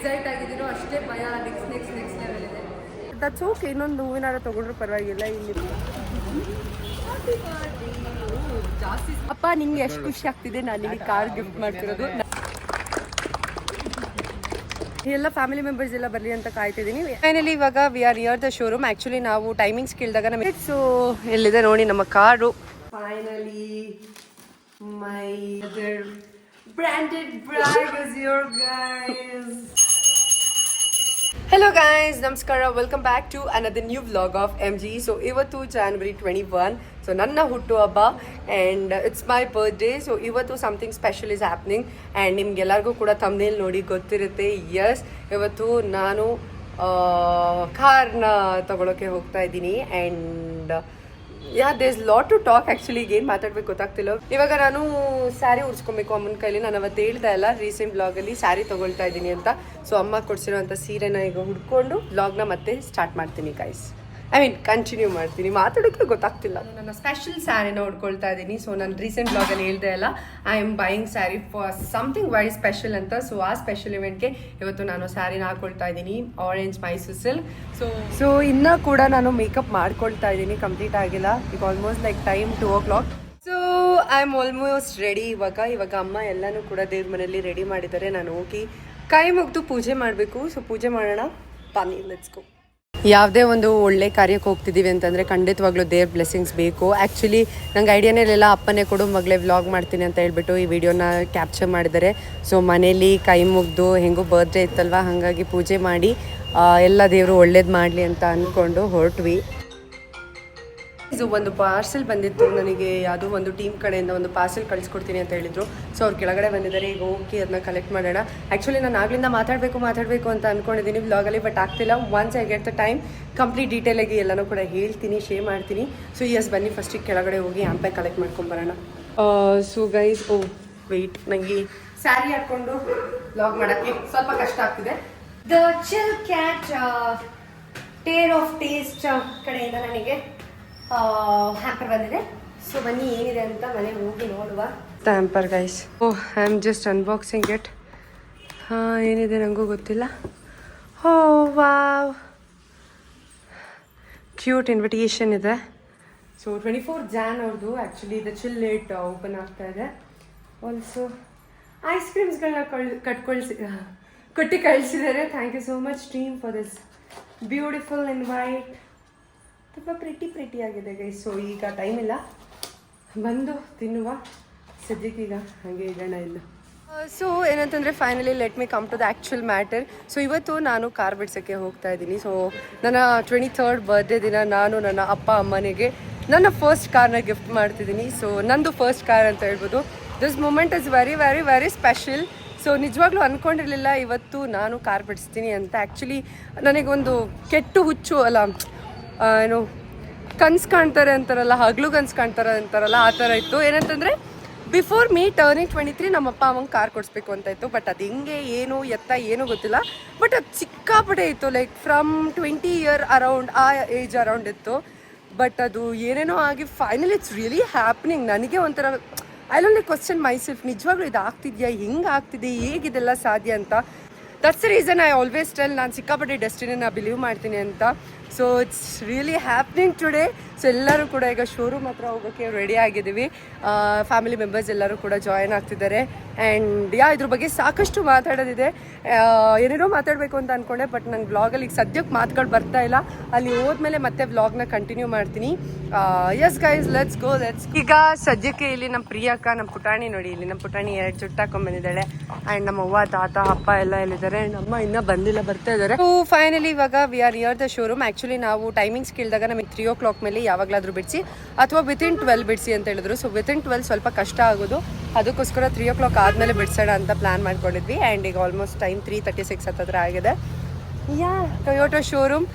Excite ಆಗಿದ್ದೀರೋ ಅಷ್ಟೇ ಭಯ ನೆಕ್ಸ್ಟ್ ನೆಕ್ಸ್ಟ್ ನೆಕ್ಸ್ಟ್ ಲೆವೆಲ್ ಇದೆ. ದಟ್ಸ್ ಓಕೆ ಇನ್ನೊಂದು ಹೂವಿನಾರ ತಗೊಂಡ್ರು ಪರವಾಗಿಲ್ಲ ಇಲ್ಲಿ. ಜಾಸ್ತಿ ಅಪ್ಪ ನಿಂಗೆ ಎಷ್ಟು ಖುಷಿ ಆಗ್ತಿದೆ ನಾನು ನಿಮಗೆ ಕಾರ್ ಗಿಫ್ಟ್ ಮಾಡ್ತಿರೋದು? ಎಲ್ಲ ಫ್ಯಾಮಿಲಿ ಮೆಂಬರ್ಸ್ ಎಲ್ಲ ಬರಲಿ ಅಂತ ಕಾಯ್ತಿದ್ದೀನಿ ಫೈನಲಿ ಇವಾಗ we are near the showroom actually ನಾವು ಟೈಮಿಂಗ್ಸ್ ಕೇಳಿದಾಗ ನಮಗೆ ಸೊ ಎಲ್ಲಿದೆ ನೋಡಿ ನಮ್ಮ car. Finally my branded brand is your guys hello guys ನಮಸ್ಕಾರ welcome back to another new vlog of M G so ಇವತ್ತು ಜಾನ್ವರಿ ಟ್ವೆಂಟಿ ಒನ್ ಸೊ ನನ್ನ ಹುಟ್ಟುಹಬ್ಬ and it's my birthday so ಇವತ್ತು something special is happening and ನಿಮ್ಗೆಲ್ಲರಿಗೂ ಕೂಡ ತಮ್ಮನೇಲಿ ನೋಡಿ ಗೊತ್ತಿರುತ್ತೆ. Yes ಇವತ್ತು ನಾನು ಕಾರ್ನ ತಗೊಳಕ್ಕೆ ಹೋಗ್ತಾ ಇದ್ದೀನಿ and ya there's lot to talk actually ಏನು ಮಾತಾಡ್ಬೇಕು ಗೊತ್ತಾಗ್ತಿಲ್ಲ. ಇವಾಗ ನಾನು ಸ್ಯಾರಿ ಉಡ್ಸ್ಕೊಬೇಕು ಅಮ್ಮನ ಕೈಲಿ. ನಾನು ಅವತ್ತು ಹೇಳ್ತಾ ಅಲ್ಲ ರೀಸೆಂಟ್ ಬ್ಲಾಗಲ್ಲಿ ಸ್ಯಾರಿ ತೊಗೊಳ್ತಾ ಇದ್ದೀನಿ ಅಂತ. ಸೊ ಅಮ್ಮ ಕೊಡ್ಸಿರೋಂಥ ಸೀರೆನ ಈಗ ಹುಡ್ಕೊಂಡು ಬ್ಲಾಗ್ನ ಮತ್ತೆ ಸ್ಟಾರ್ಟ್ ಮಾಡ್ತೀನಿ ಗೈಸ್ ಐ ಮೀನ್ ಕಂಟಿನ್ಯೂ ಮಾಡ್ತೀನಿ ಮಾತಾಡೋಕ್ಕೆ ಗೊತ್ತಾಗ್ತಿಲ್ಲ. ನನ್ನ ಸ್ಪೆಷಲ್ ಸ್ಯಾರಿನ ಉಡ್ಕೊಳ್ತಾ ಇದ್ದೀನಿ. ಸೊ ನಾನು ರೀಸೆಂಟ್ ಬ್ಲಾಗಲ್ಲಿ ಹೇಳ್ದೆ ಅಲ್ಲ I am buying sari for something very special ಅಂತ. ಸೊ ಆ ಸ್ಪೆಷಲ್ ಇವೆಂಟ್ಗೆ ಇವತ್ತು ನಾನು ಸ್ಯಾರಿನ ಹಾಕೊಳ್ತಾ ಇದ್ದೀನಿ. Orange Mysore silk so so ಇನ್ನೂ ಕೂಡ ನಾನು ಮೇಕಪ್ ಮಾಡ್ಕೊಳ್ತಾ ಇದ್ದೀನಿ. ಕಂಪ್ಲೀಟ್ ಆಗಿಲ್ಲ. ಈಗ almost like time two o'clock so I am almost ready ಇವಾಗ ಇವಾಗ ಅಮ್ಮ ಎಲ್ಲನೂ ಕೂಡ ದೇವ್ರ ಮನೆಯಲ್ಲಿ ರೆಡಿ ಮಾಡಿದ್ದಾರೆ. ನಾನು ಹೋಗಿ ಕೈ ಮುಗ್ದು ಪೂಜೆ ಮಾಡಬೇಕು. ಸೊ ಪೂಜೆ ಮಾಡೋಣ. ಬನ್ನಿ ಲೆಟ್ಸ್ ಗೋ ಯಾವುದೇ ಒಂದು ಒಳ್ಳೆ ಕಾರ್ಯಕ್ಕೆ ಹೋಗ್ತಿದ್ದೀವಿ ಅಂತಂದರೆ ಖಂಡಿತವಾಗ್ಲೂ ದೇವ್ರ ಬ್ಲೆಸ್ಸಿಂಗ್ಸ್ ಬೇಕು. ಆ್ಯಕ್ಚುಲಿ ನಂಗೆ ಐಡಿಯಾನೇ ಇರಲಿಲ್ಲ, ಅಪ್ಪನೇ ಕೊಡು, ಮಗಳೇ ವ್ಲಾಗ್ ಮಾಡ್ತೀನಿ ಅಂತ ಹೇಳ್ಬಿಟ್ಟು ಈ ವಿಡಿಯೋನ ಕ್ಯಾಪ್ಚರ್ ಮಾಡಿದ್ದಾರೆ. ಸೊ ಮನೇಲಿ ಕೈ ಮುಗ್ದು ಹೆಂಗೂ ಬರ್ತ್ಡೇ ಇತ್ತಲ್ವ, ಹಾಗಾಗಿ ಪೂಜೆ ಮಾಡಿ ಎಲ್ಲ ದೇವರು ಒಳ್ಳೇದು ಮಾಡಲಿ ಅಂತ ಅಂದ್ಕೊಂಡು ಹೊರಟ್ವಿ. ಇದು ಒಂದು ಪಾರ್ಸೆಲ್ ಬಂದಿತ್ತು. ನನಗೆ ಯಾವುದೋ ಒಂದು ಟೀಮ್ ಕಡೆಯಿಂದ ಒಂದು ಪಾರ್ಸೆಲ್ ಕಳಿಸ್ಕೊಡ್ತೀನಿ ಅಂತ ಹೇಳಿದ್ರು. ಸೊ ಅವ್ರು ಕೆಳಗಡೆ ಬಂದಿದ್ದಾರೆ. ಈಗ ಹೋಗಿ ಅದನ್ನ ಕಲೆಕ್ಟ್ ಮಾಡೋಣ. ಆ್ಯಕ್ಚುಲಿ ನಾನು ಆಗಲಿಂದ ಮಾತಾಡಬೇಕು ಮಾತಾಡಬೇಕು ಅಂತ ಅಂದ್ಕೊಂಡಿದ್ದೀನಿ ವ್ಲಾಗಲ್ಲಿ ಬಟ್ ಆಗ್ತಿಲ್ಲ. Once I get the time complete ಡೀಟೇಲಾಗಿ ಎಲ್ಲನೂ ಕೂಡ ಹೇಳ್ತೀನಿ ಶೇರ್ ಮಾಡ್ತೀನಿ. ಸೊ ಎಸ್ ಬನ್ನಿ ಫಸ್ಟಿಗೆ ಕೆಳಗಡೆ ಹೋಗಿ ಆ್ಯಂಪೆ ಕಲೆಕ್ಟ್ ಮಾಡ್ಕೊಂಬರೋಣ ಸೊ ಗೈಸ್ ಓ ವೆಯ್ಟ್ ನನಗೆ ಸ್ಯಾರಿ ಹಾಕ್ಕೊಂಡು ವ್ಲಾಗ್ ಮಾಡೋಕ್ಕೆ ಸ್ವಲ್ಪ ಕಷ್ಟ ಆಗ್ತಿದೆ. The chill catch tier of taste ಕಡೆಯಿಂದ ನನಗೆ ಹ್ಯಾಂಪರ್ ಬಂದಿದೆ. ಸೊ ಬನ್ನಿ, ಏನಿದೆ ಅಂತ ಮನೆ ಹೋಗಿ ನೋಡುವ. Hamper guys oh I am just unboxing it ಹಾಂ, ಏನಿದೆ ನನಗೂ ಗೊತ್ತಿಲ್ಲ. ಹೋ ವಾವ್ ಕ್ಯೂಟ್ ಇನ್ವಿಟೇಷನ್ ಇದೆ. ಸೊ ಟ್ವೆಂಟಿ ಫೋರ್ ಜಾನ್ ಅವ್ರದ್ದು ಆ್ಯಕ್ಚುಲಿ ಇದು ಚಿಲ್ ಲೇಟ್ ಓಪನ್ ಆಗ್ತಾ ಇದೆ. ಆಲ್ಸೋ ಐಸ್ ಕ್ರೀಮ್ಸ್ಗಳನ್ನ ಕಳ್ ಕಟ್ಕೊಳ್ಸಿ ಕೊಟ್ಟು ಕಳಿಸಿದ್ದಾರೆ. Thank you so much team for this beautiful invite white ತುಂಬ ಪ್ರಿಟಿ ಪ್ರಿಟಿಯಾಗಿದೆ ಗೈ ಸೊ ಈಗ ಟೈಮ್ ಇಲ್ಲ. ಬಂದು ತಿನ್ನುವ. ಸದ್ಯಕ್ಕೀಗ ಹಾಗೆ ಇಡೋಣ ಇಲ್ಲ ಸೊ ಏನಂತಂದರೆ finally let me come to the actual matter so ಇವತ್ತು ನಾನು ಕಾರ್ ಬಿಡ್ಸೋಕ್ಕೆ ಹೋಗ್ತಾ ಇದ್ದೀನಿ. ಸೊ ನನ್ನ ಟ್ವೆಂಟಿ ಥರ್ಡ್ ಬರ್ಡೇ ದಿನ ನಾನು ನನ್ನ ಅಪ್ಪ, ಅಮ್ಮನಿಗೆ ನನ್ನ ಫಸ್ಟ್ ಕಾರ್ನ ಗಿಫ್ಟ್ ಮಾಡ್ತಿದ್ದೀನಿ. ಸೊ ನಂದು ಫಸ್ಟ್ ಕಾರ್ ಅಂತ ಹೇಳ್ಬೋದು. This moment is very very very special so ನಿಜವಾಗ್ಲೂ ಅಂದ್ಕೊಂಡಿರಲಿಲ್ಲ ಇವತ್ತು ನಾನು ಕಾರ್ ಬಿಡಿಸ್ತೀನಿ ಅಂತ. ಆ್ಯಕ್ಚುಲಿ ನನಗೊಂದು ಕೆಟ್ಟು ಹುಚ್ಚು, ಅಲ್ಲ ಏನು, ಕನ್ಸು ಕಾಣ್ತಾರೆ ಅಂತಾರಲ್ಲ, ಹಗಲು ಕನ್ಸು ಕಾಣ್ತಾರೆ ಅಂತಾರಲ್ಲ, ಆ ಥರ ಇತ್ತು. ಏನಂತಂದರೆ before me turning twenty three ನಮ್ಮ ಅಪ್ಪ ಅಮ್ಮಂಗೆ ಕಾರ್ ಕೊಡಿಸ್ಬೇಕು ಅಂತ ಇತ್ತು. ಬಟ್ ಅದು ಹೆಂಗೆ ಏನು, ಎತ್ತ ಏನೂ ಗೊತ್ತಿಲ್ಲ. ಬಟ್ ಅದು ಸಿಕ್ಕಾಪಟ್ಟೆ ಇತ್ತು like from twenty year around ಆ ಏಜ್ ಅರೌಂಡ್ ಇತ್ತು. ಬಟ್ ಅದು ಏನೇನೋ ಆಗಿ ಫೈನಲಿ ಇಟ್ಸ್ ರಿಯಲಿ ಹ್ಯಾಪ್ನಿಂಗ್ ನನಗೆ ಒಂಥರ ಐ ಲೈಕ್ ಕ್ವಶನ್ ಮೈಸೆಲ್ಫ್ ನಿಜವಾಗ್ಲೂ ಇದು ಆಗ್ತಿದ್ಯಾ? ಹೆಂಗೆ ಆಗ್ತಿದೆ? ಹೇಗಿದೆಲ್ಲ ಸಾಧ್ಯ ಅಂತ? That's reason I always tell ನಾನು ಸಿಕ್ಕಾಪಟ್ಟೆ ಡೆಸ್ಟಿನಿನ ಬಿಲೀವ್ ಮಾಡ್ತೀನಿ ಅಂತ. So it's really happening today so ಎಲ್ಲರೂ ಕೂಡ ಈಗ ಶೋರೂಮ್ ಹತ್ರ ಹೋಗೋಕ್ಕೆ ರೆಡಿ ಆಗಿದ್ದೀವಿ. ಫ್ಯಾಮಿಲಿ ಮೆಂಬರ್ಸ್ ಎಲ್ಲರೂ ಕೂಡ ಜಾಯ್ನ್ ಆಗ್ತಿದ್ದಾರೆ. ಆ್ಯಂಡ್ ಯಾ ಇದ್ರ ಬಗ್ಗೆ ಸಾಕಷ್ಟು ಮಾತಾಡೋದಿದೆ. ಏನೇನೋ ಮಾತಾಡಬೇಕು ಅಂತ ಅಂದ್ಕೊಂಡೆ ಬಟ್ ನಂಗೆ ಬ್ಲಾಗಲ್ಲಿ ಈಗ ಸದ್ಯಕ್ಕೆ ಮಾತುಗಳು ಬರ್ತಾ ಇಲ್ಲ. ಅಲ್ಲಿ ಹೋದ್ಮೇಲೆ ಮತ್ತೆ ವ್ಲಾಗ್ನ ಕಂಟಿನ್ಯೂ ಮಾಡ್ತೀನಿ. Yes guys let's go let's ಈಗ ಸದ್ಯಕ್ಕೆ ಇಲ್ಲಿ ನಮ್ಮ ಪ್ರಿಯಕ್ಕ ನಮ್ಮ ಪುಟಾಣಿ ನೋಡಿ, ಇಲ್ಲಿ ನಮ್ಮ ಪುಟಾಣಿ ಎರಡು ಚುಟ್ಟಾಕೊಂಡ್ ಬಂದಿದ್ದಾಳೆ. ಆ್ಯಂಡ್ ನಮ್ಮ ಅವ್ವ, ತಾತ, ಅಪ್ಪ ಎಲ್ಲ ಇಲ್ಲಿದ್ದಾರೆ ಆ್ಯಂಡ್ ಅಮ್ಮ ಇನ್ನೂ ಬಂದಿಲ್ಲ, ಬರ್ತಾ ಇದ್ದಾರೆ. ಫೈನಲಿ ಇವಾಗ we are near the showroom actually ನಾವು ಟೈಮಿಂಗ್ಸ್ ಕೇಳಿದಾಗ ನಮಗೆ ತ್ರೀ ಓ ಕ್ಲಾಕ್ ಮೇಲೆ ಯಾವಾಗಲಾದರೂ ಬಿಡಿಸಿ ಅಥವಾ ವಿತಿನ್ ಟ್ವೆಲ್ ಬಿಡಿಸಿ ಅಂತ ಹೇಳಿದ್ರು. ಸೊ ವಿತಿನ್ ಟ್ವೆಲ್ ಸ್ವಲ್ಪ ಕಷ್ಟ ಆಗೋದು. ಅದಕ್ಕೋಸ್ಕರ ತ್ರೀ ಓ ಕ್ಲಾಕ್ ಆದಮೇಲೆ ಬಿಡಿಸೋಣ ಅಂತ ಪ್ಲ್ಯಾನ್ ಮಾಡ್ಕೊಂಡಿದ್ವಿ. ಆ್ಯಂಡ್ ಈಗ almost time three thirty six ಹತ್ತಿರ ಆಗಿದೆ. ಯಾ ಟೊಯೋಟೋ ಶೋರೂಮ್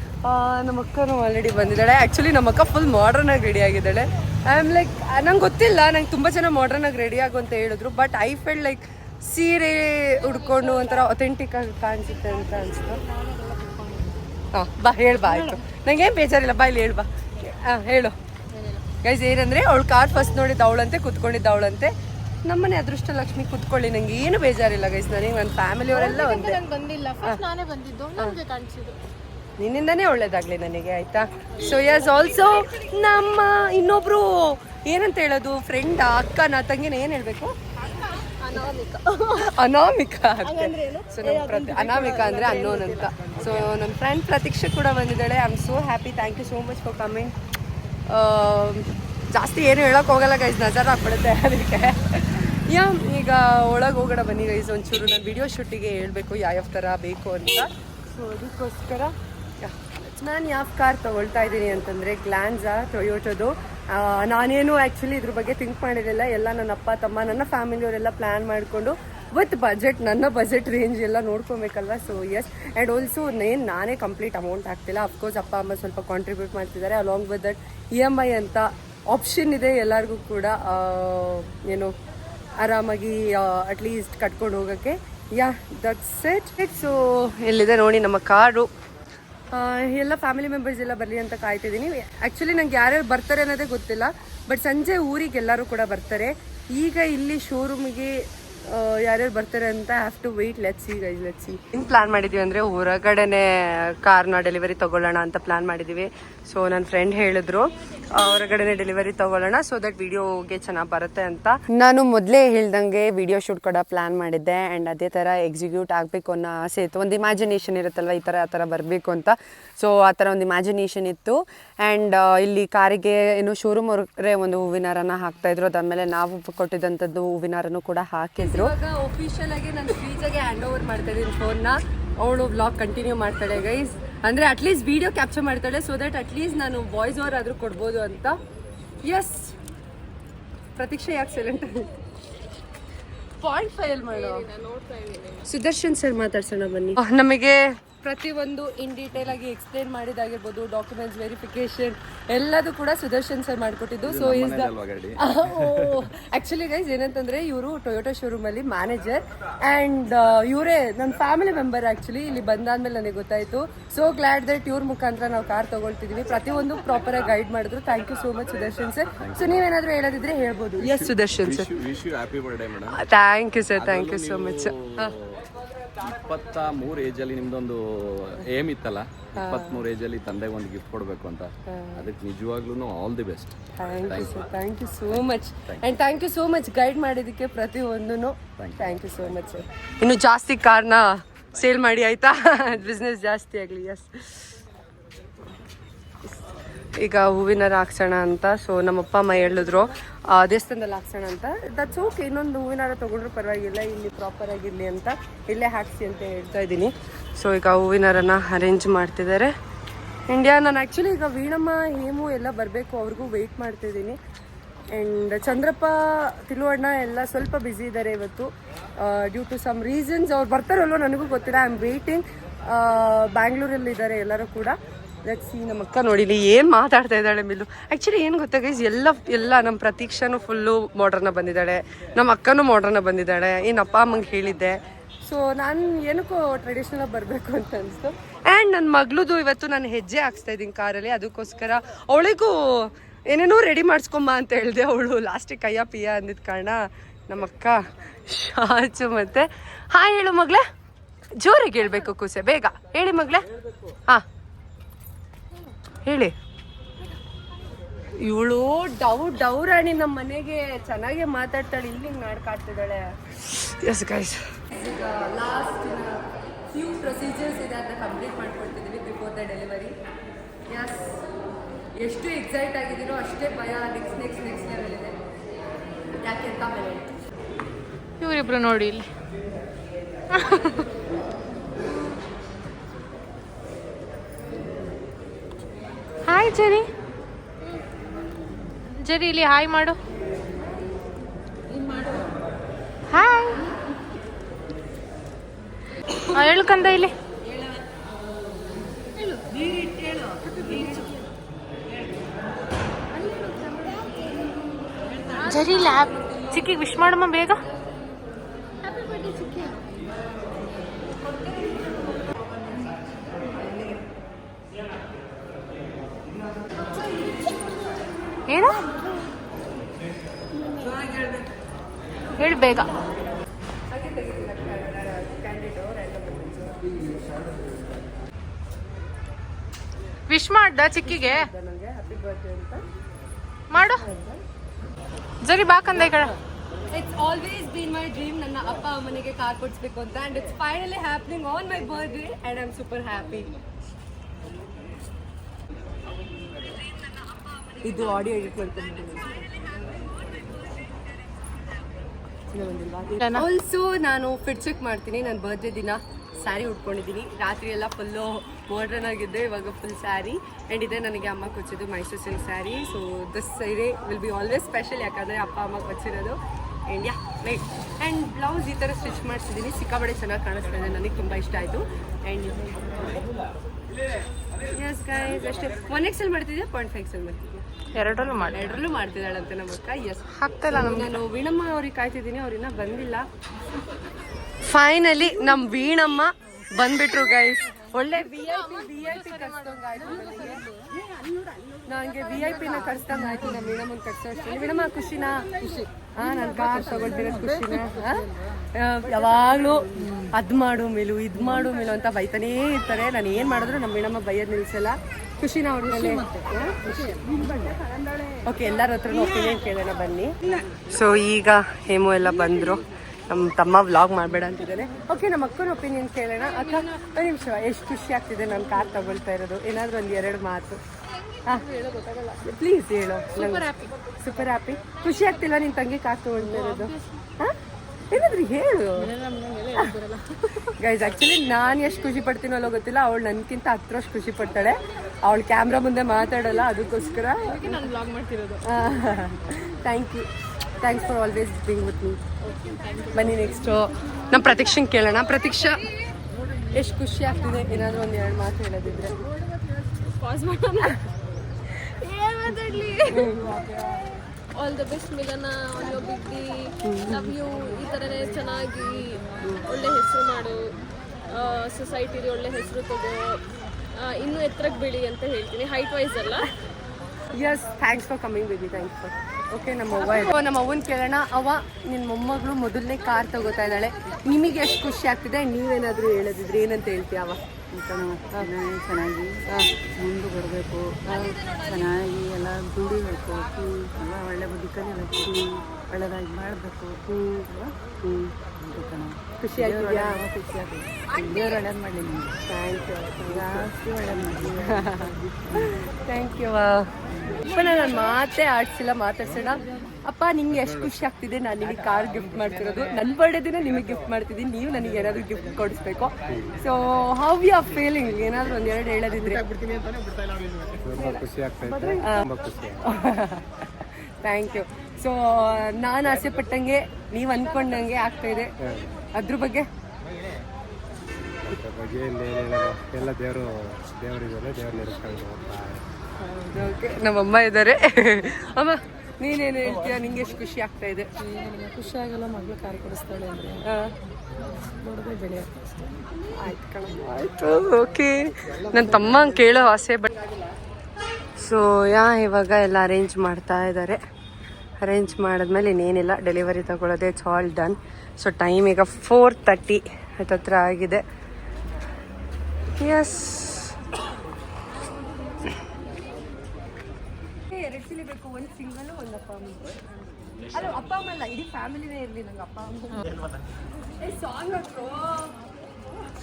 ನಮ್ಮ ಅಕ್ಕನೂ ಆಲ್ರೆಡಿ ಬಂದಿದ್ದಾಳೆ. ಆ್ಯಕ್ಚುಲಿ ನಮ್ಮ ಅಕ್ಕ ಫುಲ್ ಮಾಡರ್ನ್ ಆಗಿ ರೆಡಿ ಆಗಿದ್ದಾಳೆ. ಐ ಆಮ್ ಲೈಕ್ ನಂಗೆ ಗೊತ್ತಿಲ್ಲ. ನಂಗೆ ತುಂಬ ಜನ ಮಾಡರ್ನ್ ಆಗಿ ರೆಡಿ ಆಗು ಅಂತ ಹೇಳಿದ್ರು. ಬಟ್ ಐ ಫೆಲ್ ಲೈಕ್ ಸೀರೆ ಉಡ್ಕೊಂಡು ಒಂಥರ ಅಥೆಂಟಿಕ್ ಆಗಿ ಕಾಣಿಸುತ್ತೆ ಅಂತ ಅನಿಸ್ತು. ಹಾಂ ಬಾ ಹೇಳ್ಬಾ ಆಯಿತು. ನಂಗೇನು ಬೇಜಾರಿಲ್ಲ ಬಾ ಇಲ್ಲಿ ಹೇಳ್ಬಾ ಹಾಂ ಹೇಳು. ಗೈಸ್ ಏನಂದರೆ ಅವಳು ಕಾರ್ ಫಸ್ಟ್ ನೋಡಿದ್ದು ಅವಳಂತೆ ಕುತ್ಕೊಂಡಿದ್ದ ಅವಳಂತೆ. ನಮ್ಮನೆ ಅದೃಷ್ಟ ಲಕ್ಷ್ಮಿ ಕುತ್ಕೊಳ್ಳಿ ನಂಗೆ ಏನು ಬೇಜಾರಿಲ್ಲ ಗೈಸ್ ನನಗೆ ನನ್ನ ಫ್ಯಾಮಿಲಿ ಅವರೆಲ್ಲ ಒಂದೇ. ಬಂದಿಲ್ಲ. ನಾನೇ ಬಂದಿದ್ದು ಕಾಣಿಸಿದ್ದು. ನಿನ್ನಿಂದನೇ ಒಳ್ಳೇದಾಗ್ಲಿ ನನಗೆ ಆಯ್ತಾ? ಸೊ ಯಸ್ ಆಲ್ಸೋ ನಮ್ಮ ಇನ್ನೊಬ್ರು ಏನಂತ ಹೇಳೋದು ಫ್ರೆಂಡ್ ಅಕ್ಕನ ತಂಗಿನ ಏನ್ ಹೇಳ್ಬೇಕು? ಅನಾಮಿಕ. ಅನಾಮಿಕ ಸೊ ನಮ್ಮ ಪ್ರತಿ ಅನಾಮಿಕ ಅಂದ್ರೆ ಅನ್ನೋನ್ ಅಂತ. ಸೊ ನಮ್ಮ ಫ್ರೆಂಡ್ ಪ್ರತೀಕ್ಷೆ ಕೂಡ ಬಂದಿದ್ದಾಳೆ. I am so happy thank you so much for coming ಜಾಸ್ತಿ ಏನು ಹೇಳಕ್ ಹೋಗಲ್ಲ ಗೈಸ್ ನಜರ್ ಹಾಕ್ಬಿಡುತ್ತೆ ಅದಕ್ಕೆ. ಯಾ ಈಗ ಒಳಗೆ ಹೋಗೋಣ ಬನ್ನಿ ಗೈಸ್ ಒಂಚೂರು ನಾನು ವಿಡಿಯೋ ಶೂಟಿಗೆ ಹೇಳ್ಬೇಕು ಯಾವ ಥರ ಬೇಕು ಅಂತ. ಸೊ ಅದಕ್ಕೋಸ್ಕರ ನಾನು ಯಾವ ಕಾರ್ ತಗೊಳ್ತಾ ಇದ್ದೀನಿ ಅಂತಂದರೆ ಗ್ಲ್ಯಾನ್ಸಾ ಟೊಯೋಟೋದು ನಾನೇನು ಆ್ಯಕ್ಚುಲಿ ಇದ್ರ ಬಗ್ಗೆ ಥಿಂಕ್ ಮಾಡಿರಲಿಲ್ಲ. ಎಲ್ಲ ನನ್ನ ಅಪ್ಪ, ತಮ್ಮ, ನನ್ನ ಫ್ಯಾಮಿಲಿಯವರೆಲ್ಲ ಪ್ಲ್ಯಾನ್ ಮಾಡಿಕೊಂಡು ವಿತ್ ಬಜೆಟ್ ನನ್ನ ಬಜೆಟ್ ರೇಂಜ್ ಎಲ್ಲ ನೋಡ್ಕೊಬೇಕಲ್ವ? ಸೊ ಎಸ್ ಆ್ಯಂಡ್ ಆಲ್ಸೋ ಏನು ನಾನೇ ಕಂಪ್ಲೀಟ್ ಅಮೌಂಟ್ ಹಾಕ್ತಿಲ್ಲ. ಅಫ್ಕೋರ್ಸ್ ಅಪ್ಪ, ಅಮ್ಮ ಸ್ವಲ್ಪ ಕಾಂಟ್ರಿಬ್ಯೂಟ್ ಮಾಡ್ತಿದ್ದಾರೆ. Along with that E M I ಅಂತ ಆಪ್ಷನ್ ಇದೆ ಎಲ್ಲರಿಗೂ ಕೂಡ. ಏನು, ಆರಾಮಾಗಿ ಅಟ್ಲೀಸ್ಟ್ ಕಟ್ಕೊಂಡು ಹೋಗೋಕ್ಕೆ. ಯಾ ದಟ್ಸ್ ಇಟ್ ಸೊ ಎಲ್ಲಿದೆ ನೋಡಿ ನಮ್ಮ ಕಾರು. ಎಲ್ಲ ಫ್ಯಾಮಿಲಿ ಮೆಂಬರ್ಸ್ ಎಲ್ಲ ಬರಲಿ ಅಂತ ಕಾಯ್ತಿದ್ದೀನಿ. ಆ್ಯಕ್ಚುಲಿ ನಂಗೆ ಯಾರ್ಯಾರು ಬರ್ತಾರೆ ಅನ್ನೋದೇ ಗೊತ್ತಿಲ್ಲ. ಬಟ್ ಸಂಜೆ ಊರಿಗೆ ಎಲ್ಲರೂ ಕೂಡ ಬರ್ತಾರೆ. ಈಗ ಇಲ್ಲಿ ಶೋರೂಮಿಗೆ ಯಾರ್ಯಾರು ಬರ್ತಾರೆ ಅಂತ have to wait let see guys let see ಏನು ಪ್ಲಾನ್ ಮಾಡಿದ್ವಿ ಅಂದರೆ ಹೊರಗಡೆನೆ ಕಾರ್ನ ಡೆಲಿವರಿ ತಗೊಳ್ಳೋಣ ಅಂತ ಪ್ಲಾನ್ ಮಾಡಿದ್ದೀವಿ ಸೊ ನನ್ನ ಫ್ರೆಂಡ್ ಹೇಳಿದ್ರು ಹೊರಗಡೆನೇ ಡೆಲಿವರಿ ತಗೊಳ್ಳೋಣ ಸೊ ದಟ್ ವಿಡಿಯೋಗೆ ಚೆನ್ನಾಗಿ ಬರುತ್ತೆ ಅಂತ. ನಾನು ಮೊದಲೇ ಹೇಳ್ದಂಗೆ ವಿಡಿಯೋ ಶೂಟ್ ಕೂಡ ಪ್ಲಾನ್ ಮಾಡಿದ್ದೆ ಆ್ಯಂಡ್ ಅದೇ ಥರ ಎಕ್ಸಿಕ್ಯೂಟ್ ಆಗಬೇಕು ಅನ್ನೋ ಆಸೆ ಇತ್ತು. ಒಂದು ಇಮ್ಯಾಜಿನೇಷನ್ ಇರುತ್ತಲ್ವ, ಈ ಥರ ಆ ಥರ ಬರಬೇಕು ಅಂತ. ಸೊ ಆ ಥರ ಒಂದು ಇಮ್ಯಾಜಿನೇಷನ್ ಇತ್ತು ಆ್ಯಂಡ್ ಇಲ್ಲಿ ಕಾರಿಗೆ ಏನು ಶೋರೂಮ್ ಹೊರಗೆ ಒಂದು ಹೂವಿನಾರನ ಹಾಕ್ತಾಯಿದ್ರು ಅದಾದಮೇಲೆ ನಾವು ಕೊಟ್ಟಿದ್ದಂಥದ್ದು ಹೂವಿನಾರನೂ ಕೂಡ ಹಾಕಿದ್ರು ಇವಾಗ ಒಫಿಷಿಯಲ್ ಆಗಿ ನಾನು ಶ್ರೀಜಾಗೆ ಹ್ಯಾಂಡ್ ಓವರ್ ಮಾಡ್ತಾ ಇದ್ದೀನಿ ಫೋನ್ನ ಅವಳು ಬ್ಲಾಗ್ ಕಂಟಿನ್ಯೂ ಮಾಡ್ತಾಳೆ ಗೈಸ್ ಅಂದರೆ ಅಟ್ಲೀಸ್ಟ್ ವಿಡಿಯೋ ಕ್ಯಾಪ್ಚರ್ ಮಾಡ್ತಾಳೆ ಸೊ ದಟ್ ಅಟ್ಲೀಸ್ಟ್ ನಾನು ವಾಯ್ಸ್ ಓವರ್ ಆದರೂ ಕೊಡ್ಬೋದು ಅಂತ. ಎಸ್ ಪ್ರತೀಕ್ಷೆ ಯಾಕೆ ಸೈಲೆಂಟ್ ಪಾಯಿಂಟ್ ಫೈಲ್ ಮಾಡೋ. ಸುದರ್ಶನ್ ಸರ್ ಮಾತಾಡ್ಸೋಣ ಬನ್ನಿ. ನಮಗೆ ಪ್ರತಿಯೊಂದು ಇನ್ ಡೀಟೇಲ್ ಆಗಿ ಎಕ್ಸ್ಪ್ಲೇನ್ ಮಾಡಿದಾಗಿರ್ಬೋದು ಡಾಕ್ಯುಮೆಂಟ್ಸ್ ವೆರಿಫಿಕೇಶನ್ ಎಲ್ಲದೂ ಕೂಡ ಸುದರ್ಶನ್ ಸರ್ ಮಾಡಿಕೊಟ್ಟಿದ್ದು. ಸೊ ಇಸ್ ಆಕ್ಚುಲಿ ಗೈಸ್ ಏನಂತಂದ್ರೆ ಇವರು ಟೊಯೋಟೋ ಶೋರೂಮ್ ಅಲ್ಲಿ ಮ್ಯಾನೇಜರ್ ಅಂಡ್ ಇವರೇ ನನ್ನ ಫ್ಯಾಮಿಲಿ ಮೆಂಬರ್ ಆಕ್ಚುಲಿ ಇಲ್ಲಿ ಬಂದಾದ್ಮೇಲೆ ನನಗೆ ಗೊತ್ತಾಯ್ತು. ಸೊ ಗ್ಲಾಡ್ ದಟ್ ಇವ್ರ ಮುಖಾಂತರ ನಾವು ಕಾರ್ ತಗೊಳ್ತಿದೀವಿ. ಪ್ರತಿಯೊಂದು ಪ್ರಾಪರ್ ಆಗಿ ಗೈಡ್ ಮಾಡಿದ್ರು. Thank you so much Sudarshan sir so ನೀವೇನಾದ್ರೂ ಹೇಳೋದಿದ್ರೆ ಹೇಳ್ಬೋದು. Yes Sudarshan sir thank you sir thank you so much ಇಪ್ಪತ್ತ ಮೂರು ಏಜ್ ಅಲ್ಲಿ ನಿಮ್ದೊಂದು ಏಮ್ ಇತ್ತಲ್ಲ? ಇಪ್ಪತ್ತ್ ಮೂರು ಏಜ್ ಅಲ್ಲಿ ತಂದೆಗೆ ಒಂದು ಗಿಫ್ಟ್ ಕೊಡಬೇಕು ಅಂತ. ಅದಕ್ಕೆ ನಿಜವಾಗ್ಲೂ all the best thank you thank you so much and thank you so much guide ಮಾಡಿದ್ದಕ್ಕೆ ಪ್ರತಿಯೊಂದೂ thank you so much sir ಇನ್ನು ಜಾಸ್ತಿ ಕಾರ್ನ ಸೇಲ್ ಮಾಡಿ ಆಯ್ತಾ? ಬಿಸ್ನೆಸ್ ಜಾಸ್ತಿ ಆಗಲಿ ಎಸ್ ಈಗ ಹೂವಿನ ಹಾಕ್ಸೋಣ ಅಂತ ಸೊ ನಮ್ಮಪ್ಪ ಅಮ್ಮ ಹೇಳಿದ್ರು. ದೇವಸ್ಥಾನದಲ್ಲಿ ಹಾಕ್ಸೋಣ ಅಂತ. ದಟ್ಸ್ ಓಕೆ ಇನ್ನೊಂದು ಹೂವಿನಾರ ತೊಗೊಂಡ್ರು ಪರವಾಗಿಲ್ಲ. ಇಲ್ಲಿ ಪ್ರಾಪರ್ ಆಗಿರಲಿ ಅಂತ ಇಲ್ಲೇ ಹಾಕ್ಸಿ ಅಂತ ಹೇಳ್ತಾ ಇದ್ದೀನಿ. ಸೊ ಈಗ ಹೂವಿನಾರನ್ನ ಅರೇಂಜ್ ಮಾಡ್ತಿದ್ದಾರೆ. ಇಂಡಿಯಾ ನಾನು ಆ್ಯಕ್ಚುಲಿ ಈಗ ವೀಣಮ್ಮ, ಹೇಮು ಎಲ್ಲ ಬರಬೇಕು. ಅವ್ರಿಗೂ ವೆಯ್ಟ್ ಮಾಡ್ತಿದ್ದೀನಿ ಆ್ಯಂಡ್ ಚಂದ್ರಪ್ಪ ತಿಳುವಣ್ಣ ಎಲ್ಲ ಸ್ವಲ್ಪ ಬ್ಯುಸಿ ಇದ್ದಾರೆ ಇವತ್ತು. ಡ್ಯೂ ಟು ಸಮ್ ರೀಸನ್ಸ್ ಅವ್ರು ಬರ್ತಾರಲ್ವ ನನಗೂ ಗೊತ್ತಿಲ್ಲ. ಐ ಆಮ್ ಬ್ಯಾಂಗ್ಳೂರಲ್ಲಿ ಇದ್ದಾರೆ ಎಲ್ಲರೂ ಕೂಡ. ಲೆಟ್ಸ್ ನಮ್ಮ ಅಕ್ಕ ನೋಡಿಲಿ ಏನು ಮಾತಾಡ್ತಾ ಇದ್ದಾಳೆ ಮಿಲ್ಲು. ಆ್ಯಕ್ಚುಲಿ ಏನು ಗೊತ್ತಾ ಎಲ್ಲ ಎಲ್ಲ ನಮ್ಮ ಪ್ರತೀಕ್ಷಾನು ಫುಲ್ಲು ಮಾಡ್ರನ್ನ ಬಂದಿದ್ದಾಳೆ. ನಮ್ಮ ಅಕ್ಕನೂ ಮಾಡ್ರನ್ನ ಬಂದಿದ್ದಾಳೆ. ಏನು ಅಪ್ಪ, ಅಮ್ಮಂಗೆ ಹೇಳಿದ್ದೆ. ಸೊ ನಾನು ಏನಕ್ಕೂ ಟ್ರೆಡಿಷ್ನಲಾಗಿ ಬರಬೇಕು ಅಂತ ಅನಿಸ್ತು. ಆ್ಯಂಡ್ ನನ್ನ ಮಗಳದು ಇವತ್ತು ನಾನು ಹೆಜ್ಜೆ ಹಾಕ್ಸ್ತಾ ಇದ್ದೀನಿ ಕಾರಲ್ಲಿ. ಅದಕ್ಕೋಸ್ಕರ ಅವಳಿಗೂ ಏನೇನೋ ರೆಡಿ ಮಾಡಿಸ್ಕೊಂಬ ಅಂತ ಹೇಳಿದೆ. ಅವಳು ಲಾಸ್ಟಿಗೆ ಕೈಯ ಪಿಯ ಅಂದಿದ್ದ ಕಾರಣ ನಮ್ಮ ಅಕ್ಕ ಶಾಚು ಮತ್ತೆ. ಹಾಯ್ ಹೇಳು ಮಗಳೇ. ಜೋರಿಗೆ ಹೇಳ್ಬೇಕು ಕೂಸೆ. ಬೇಗ. ಹೇಳಿ ಮಗಳೇ. ಹಾಂ. ಹೇಳಿ. ಇವಳು ಡೌ ಡೌರಾಣಿ ರಾಣಿ ನಮ್ಮ ಮನೆಗೆ ಚೆನ್ನಾಗೆ ಮಾತಾಡ್ತಾಳೆ ಇಲ್ಲಿ ನಾಡ್ಕಾಡ್ತಿದ್ದಾಳೆ. ಎಸ್ ಗೈಸ್ ಈಗ ಲಾಸ್ಟ್ ಫ್ಯೂ ಪ್ರೊಸೀಜರ್ಸ್ ಇದೆ ಅದನ್ನ ಕಂಪ್ಲೀಟ್ ಮಾಡ್ಕೊಡ್ತಿದ್ದೀವಿ ಬಿಫೋರ್ ದ ಡೆಲಿವರಿ ಎಸ್ ಎಷ್ಟು ಎಕ್ಸೈಟ್ ಆಗಿದ್ದೀರೋ ಅಷ್ಟೇ ಭಯ ನೆಕ್ಸ್ಟ್ ನೆಕ್ಸ್ಟ್ ನೆಕ್ಸ್ಟ್ ಲೆವೆಲ್ ಇದೆ. ಯಾಕೆ ಅಂತ ಮೇಲೆ. ಇವರಿಬ್ರು ನೋಡಿ ಇಲ್ಲಿ. ಹಾಯ್ ಜರಿ ಜರಿ ಇಲ್ಲಿ ಹಾಯ್ ಮಾಡು. ಹಾಯ್. ಹೇಳ್ಕಂದ ಇಲ್ಲಿ. ಜರಿ ಲ್ಯಾಬ್ ಚಿಕ್ಕಿಗೆ ವಿಶ್ ಮಾಡಮ್ಮ ಬೇಗ? ಹೇಳಿ ಬೇಗ. ವಿಶ್ ಮಾಡ್ದ ಚಿಕ್ಕಿಗೆ? ನನಗೆ ಹ್ಯಾಪಿ ಬರ್ತ್ಡೇ ಅಂತ ಮಾಡು. ಜರಿ ಬಾಕಂದ ಈ ಕಡೆ. It's always been my dream ನನ್ನ ಅಪ್ಪ ಅಮ್ಮನಿಗೆ ಕಾರ್ ಕೊಡಿಸ್ಬೇಕು ಅಂತ and it's finally happening on my birthday and I am super happy ಇದು ಆಡಿಯೋ ಎಡಿಟ್ ಮಾಡ್ಕೊಂಡಿದ್ದೀನಿ ಆಲ್ಸೋ ನಾನು? ಫಿಟ್ ಚೆಕ್ ಮಾಡ್ತೀನಿ. ನನ್ನ ಬರ್ತ್ಡೇ ದಿನ ಸ್ಯಾರಿ ಉಟ್ಕೊಂಡಿದ್ದೀನಿ. ರಾತ್ರಿ ಎಲ್ಲ ಫುಲ್ಲು ಮಾಡ್ರನ್ ಆಗಿದ್ದೆ ಇವಾಗ ಫುಲ್ ಸ್ಯಾರಿ ಆ್ಯಂಡ್ ಇದೆ ನನಗೆ ಅಮ್ಮ ಕೊಚ್ಚಿದ್ದು Mysuru silk sari so this sari will be always special ಯಾಕಂದರೆ ಅಪ್ಪ ಅಮ್ಮ ಕೊಚ್ಚಿರೋದು. And yeah right and blouse ಈ ಥರ ಸ್ಟಿಚ್ ಮಾಡಿಸಿದ್ದೀನಿ. ಸಿಕ್ಕಾಬಡೆ ಚೆನ್ನಾಗಿ ಕಾಣಿಸ್ತಾ ಇದೆ. ನನಗೆ ತುಂಬ ಇಷ್ಟ ಆಯಿತು. ಆ್ಯಂಡ್ ಎಸ್ ಗೈಸ್ ಅಷ್ಟೇ. ಒನ್ ಎಕ್ಸೆಲ್ ಮಾಡ್ತಿದ್ದೆ ಪಾಯಿಂಟ್ ಫೈವ್ ಎಕ್ಸೆಲ್ ಮಾಡ್ತಿದ್ಯಾ? ಎರಡರಲ್ಲೂ ಮಾಡಿ ಎರಡರಲ್ಲೂ ಮಾಡ್ತಿದ್ದಾಳಂತೆ ನಮ್ಮ ಅಕ್ಕ. ಎಸ್ ಹಾಕ್ತಲ್ಲ ನಮ್ಗೆ. ನಾನು ವೀಣಮ್ಮ ಅವ್ರಿಗೆ ಕಾಯ್ತಿದ್ದೀನಿ ಅವ್ರಿನ್ನ ಬಂದಿಲ್ಲ. ಫೈನಲಿ ನಮ್ಮ ವೀಣಮ್ಮ ಬಂದ್ಬಿಟ್ರು ಗೈಸ್ ಒಳ್ಳೆ V I P V I P ನಂಗೆ ವಿ ಐ ಪಿನ ಕರ್ಸ್ದಂಗ್ ಆಯ್ತು ನಮ್ಮ ಮೇಡಮ್ ಕರ್ಸೋ ಮೇಡಮ್ ಖುಷಿನಾ? ಖುಷಿ. ಹಾ ನಾನು ಕಾರ್ ತಗೊಳ್ತಿರೋದು ಖುಷಿನಾ? ಯಾವಾಗಲೂ ಅದ್ ಮಾಡು ಮೇಲು ಇದ್ ಮಾಡು ಮೇಲು ಅಂತ ಬೈತಾನೇ ಇರ್ತಾರೆ. ನಾನು ಏನ್ ಮಾಡಿದ್ರು ನಮ್ಮ ಮೇಡಮ್ಮ ಬೈಯೋದ್ ನಿಲ್ಸಲ್ಲ. ಖುಷಿನ ಅವ್ರ ಮೇಲೆ. ಓಕೆ ಎಲ್ಲರ ಹತ್ರ ಒಪಿನಿಯನ್ ಕೇಳೋಣ ಬನ್ನಿ. ಸೊ ಈಗ ಹೇಮು ಎಲ್ಲ ಬಂದರು. ನಮ್ಮ ತಮ್ಮ ವ್ಲಾಗ್ ಮಾಡಬೇಡ ಅಂತಿದ್ದಾನೆ. ಓಕೆ ನಮ್ಮ ಅಕ್ಕನ ಒಪಿನಿಯನ್ ಕೇಳೋಣ. ಅಕ್ಕ ಒಂದು ನಿಮಿಷ ಎಷ್ಟು ಖುಷಿ ಆಗ್ತಿದೆ ನಾನು ಕಾರ್ ತಗೊಳ್ತಾ ಇರೋದು? ಏನಾದರೂ ಒಂದು ಎರಡು ಮಾತು. ಹಾಂ ಪ್ಲೀಸ್ ಹೇಳು. ಸೂಪರ್ ಹ್ಯಾಪಿ ಖುಷಿ ಆಗ್ತಿಲ್ಲ ನಿನ್ನ ತಂಗಿ ಕಾರ್ ತಗೊಳ್ತಾ ಇರೋದು? ಹಾಂ? ಏನಾದ್ರೂ ಹೇಳು. ಗೈಸ್ ಆ್ಯಕ್ಚುಲಿ ನಾನು ಎಷ್ಟು ಖುಷಿ ಪಡ್ತೀನೋ ಅಲ್ಲೋ ಗೊತ್ತಿಲ್ಲ. ಅವಳು ನನಗಿಂತ ಹತ್ರಷ್ಟು ಖುಷಿ ಪಡ್ತಾಳೆ. ಅವಳು ಕ್ಯಾಮ್ರಾ ಮುಂದೆ ಮಾತಾಡಲ್ಲ ಅದಕ್ಕೋಸ್ಕರ. Thank you thanks for always being with me ಬನ್ನಿ ನೆಕ್ಸ್ಟು ನಮ್ಮ ಪ್ರತೀಕ್ಷನ್ ಕೇಳೋಣ. ಪ್ರತೀಕ್ಷಾ. ಎಷ್ಟು ಖುಷಿ ಆಗ್ತಿದೆ ಏನಾದರೂ ಒಂದು ಎರಡು ಮಾತು ಹೇಳೋದಿದ್ರೆ. ಪಾಸ್ ಮಾಡೋಣ? All the best Milana. ಬಿಗ್ಡಿ love you ಈ ಥರನೇ ಚೆನ್ನಾಗಿ ಒಳ್ಳೆ ಹೆಸರು ಮಾಡು. ಸೊಸೈಟಿಲಿ ಒಳ್ಳೆ ಹೆಸರು ತಗೋ. ಇನ್ನೂ ಎತ್ತರಕ್ಕೆ ಬೆಳಿ ಅಂತ ಹೇಳ್ತೀನಿ. ಹೈಟ್ ವೈಸ್ ಅಲ್ಲ? Yes thanks for coming baby thanks for okay, ನಮ್ಮ ಅವ್ವ ನಮ್ಮ ಅವ್ವನ ಕೇಳೋಣ. ಅವ ನಿನ್ನ ಮೊಮ್ಮಗಳು ಮೊದಲನೇ ಕಾರ್ ತಗೋತಾ ಇದ್ದಾಳೆ. ನಿಮಗೆ ಎಷ್ಟು ಖುಷಿ ಆಗ್ತಿದೆ? ನೀವೇನಾದರೂ ಹೇಳೋದಿದ್ರೆ ಏನಂತ ಹೇಳ್ತೀಯ ಅವ ಚೆನ್ನಾಗಿ ಮುಂದೆ ಬರಬೇಕು. ಚೆನ್ನಾಗಿ ಎಲ್ಲ ದುಡಿಬೇಕು ಎಲ್ಲ ಒಳ್ಳೆ ಬುದ್ಧಿ ಕಲಿಬೇಕು ಒಳ್ಳೆದಾಗಿ ಮಾಡಬೇಕು ಹ್ಞೂ ಹ್ಞೂ ಖುಷಿ ಆಗಿದೆಯಾ ಖುಷಿ ಆಗ್ತದೆ ದೇವ್ರು ಒಳ್ಳೇದು ಮಾಡಲಿ ನಿಮಗೆ. Thank you. ಜಾಸ್ತಿ ಒಳ್ಳೇದು ಮಾಡಲಿ. ಥ್ಯಾಂಕ್ ಯು ಅಪ್ಪ ನಾನು ಮಾತೇ ಆಡ್ಸಿಲ್ಲ ಮಾತಾಡ್ಸೋಣ. ಅಪ್ಪ ನಿಂಗೆ ಎಷ್ಟು ಖುಷಿ ಆಗ್ತಿದೆ? ನಾನು ನಿಮಗೆ ಕಾರ್ ಗಿಫ್ಟ್ ಮಾಡ್ತಿರೋದು. ನನ್ನ ಬರ್ಡೇ ದಿನ ನಿಮಗೆ ಗಿಫ್ಟ್ ಮಾಡ್ತಿದ್ದೀನಿ. ನೀವು ನನಗೆ ಏನಾದರೂ ಗಿಫ್ಟ್ ಕೊಡಿಸ್ಬೇಕು. So how you are feeling ಏನಾದರೂ ಒಂದು ಎರಡು ಹೇಳೋದಿದ್ರೆ. ಥ್ಯಾಂಕ್ ಯು ಸೊ ನಾನು ಆಸೆ ಪಟ್ಟಂಗೆ ನೀವು ಅನ್ಕೊಂಡಂಗೆ ಆಗ್ತಾ ಇದೆ. ಅದ್ರ ಬಗ್ಗೆ? ಬಗ್ಗೆ ಎಲ್ಲ ದೇವರು ದೇವರಿದ್ದಾರೆ ದೇವ್ರು ಹೋಗ್ತಾ ಓಕೆ. ನಮ್ಮಮ್ಮ ಇದ್ದಾರೆ. ಅಮ್ಮ ನೀನೇನು ಹೇಳ್ತೀಯಾ? ನಿಂಗೆ ಎಷ್ಟು ಖುಷಿ ಆಗ್ತಾ ಇದೆ? ಖುಷಿ ಆಗಲ್ಲ ಮಗಳು ಕಾರ್ ಕೊಡಿಸ್ತಾಳೆ ಅಂದರೆ. ನೋಡಿದ್ರೆ ಬೆಳೆ ಆಯ್ತು ಕಣಮ್ಮ ಆಯ್ತು ಓಕೆ. ನನ್ನ ತಮ್ಮ ಕೇಳೋ ಆಸೆ ಬಟ್ ಸೊ ಯಾ ಇವಾಗ ಎಲ್ಲ ಅರೇಂಜ್ ಮಾಡ್ತಾ ಇದ್ದಾರೆ ಅರೇಂಜ್ ಮಾಡಿದ್ಮೇಲೆ ಇನ್ನೇನಿಲ್ಲ. Delivery ತಗೊಳ್ಳೋದೆ it's all done so time ಈಗ ಫೋರ್ ತರ್ಟಿ ಹತ್ತತ್ರ ಆಗಿದೆ. ಎಸ್ ಅಪ್ಪ ಅಮ್ಮ. ಅಲ್ಲ ಇಡೀ ಫ್ಯಾಮಿಲಿನೇ ಇರಲಿ ನಂಗೆ ಅಪ್ಪ ಅಮ್ಮ.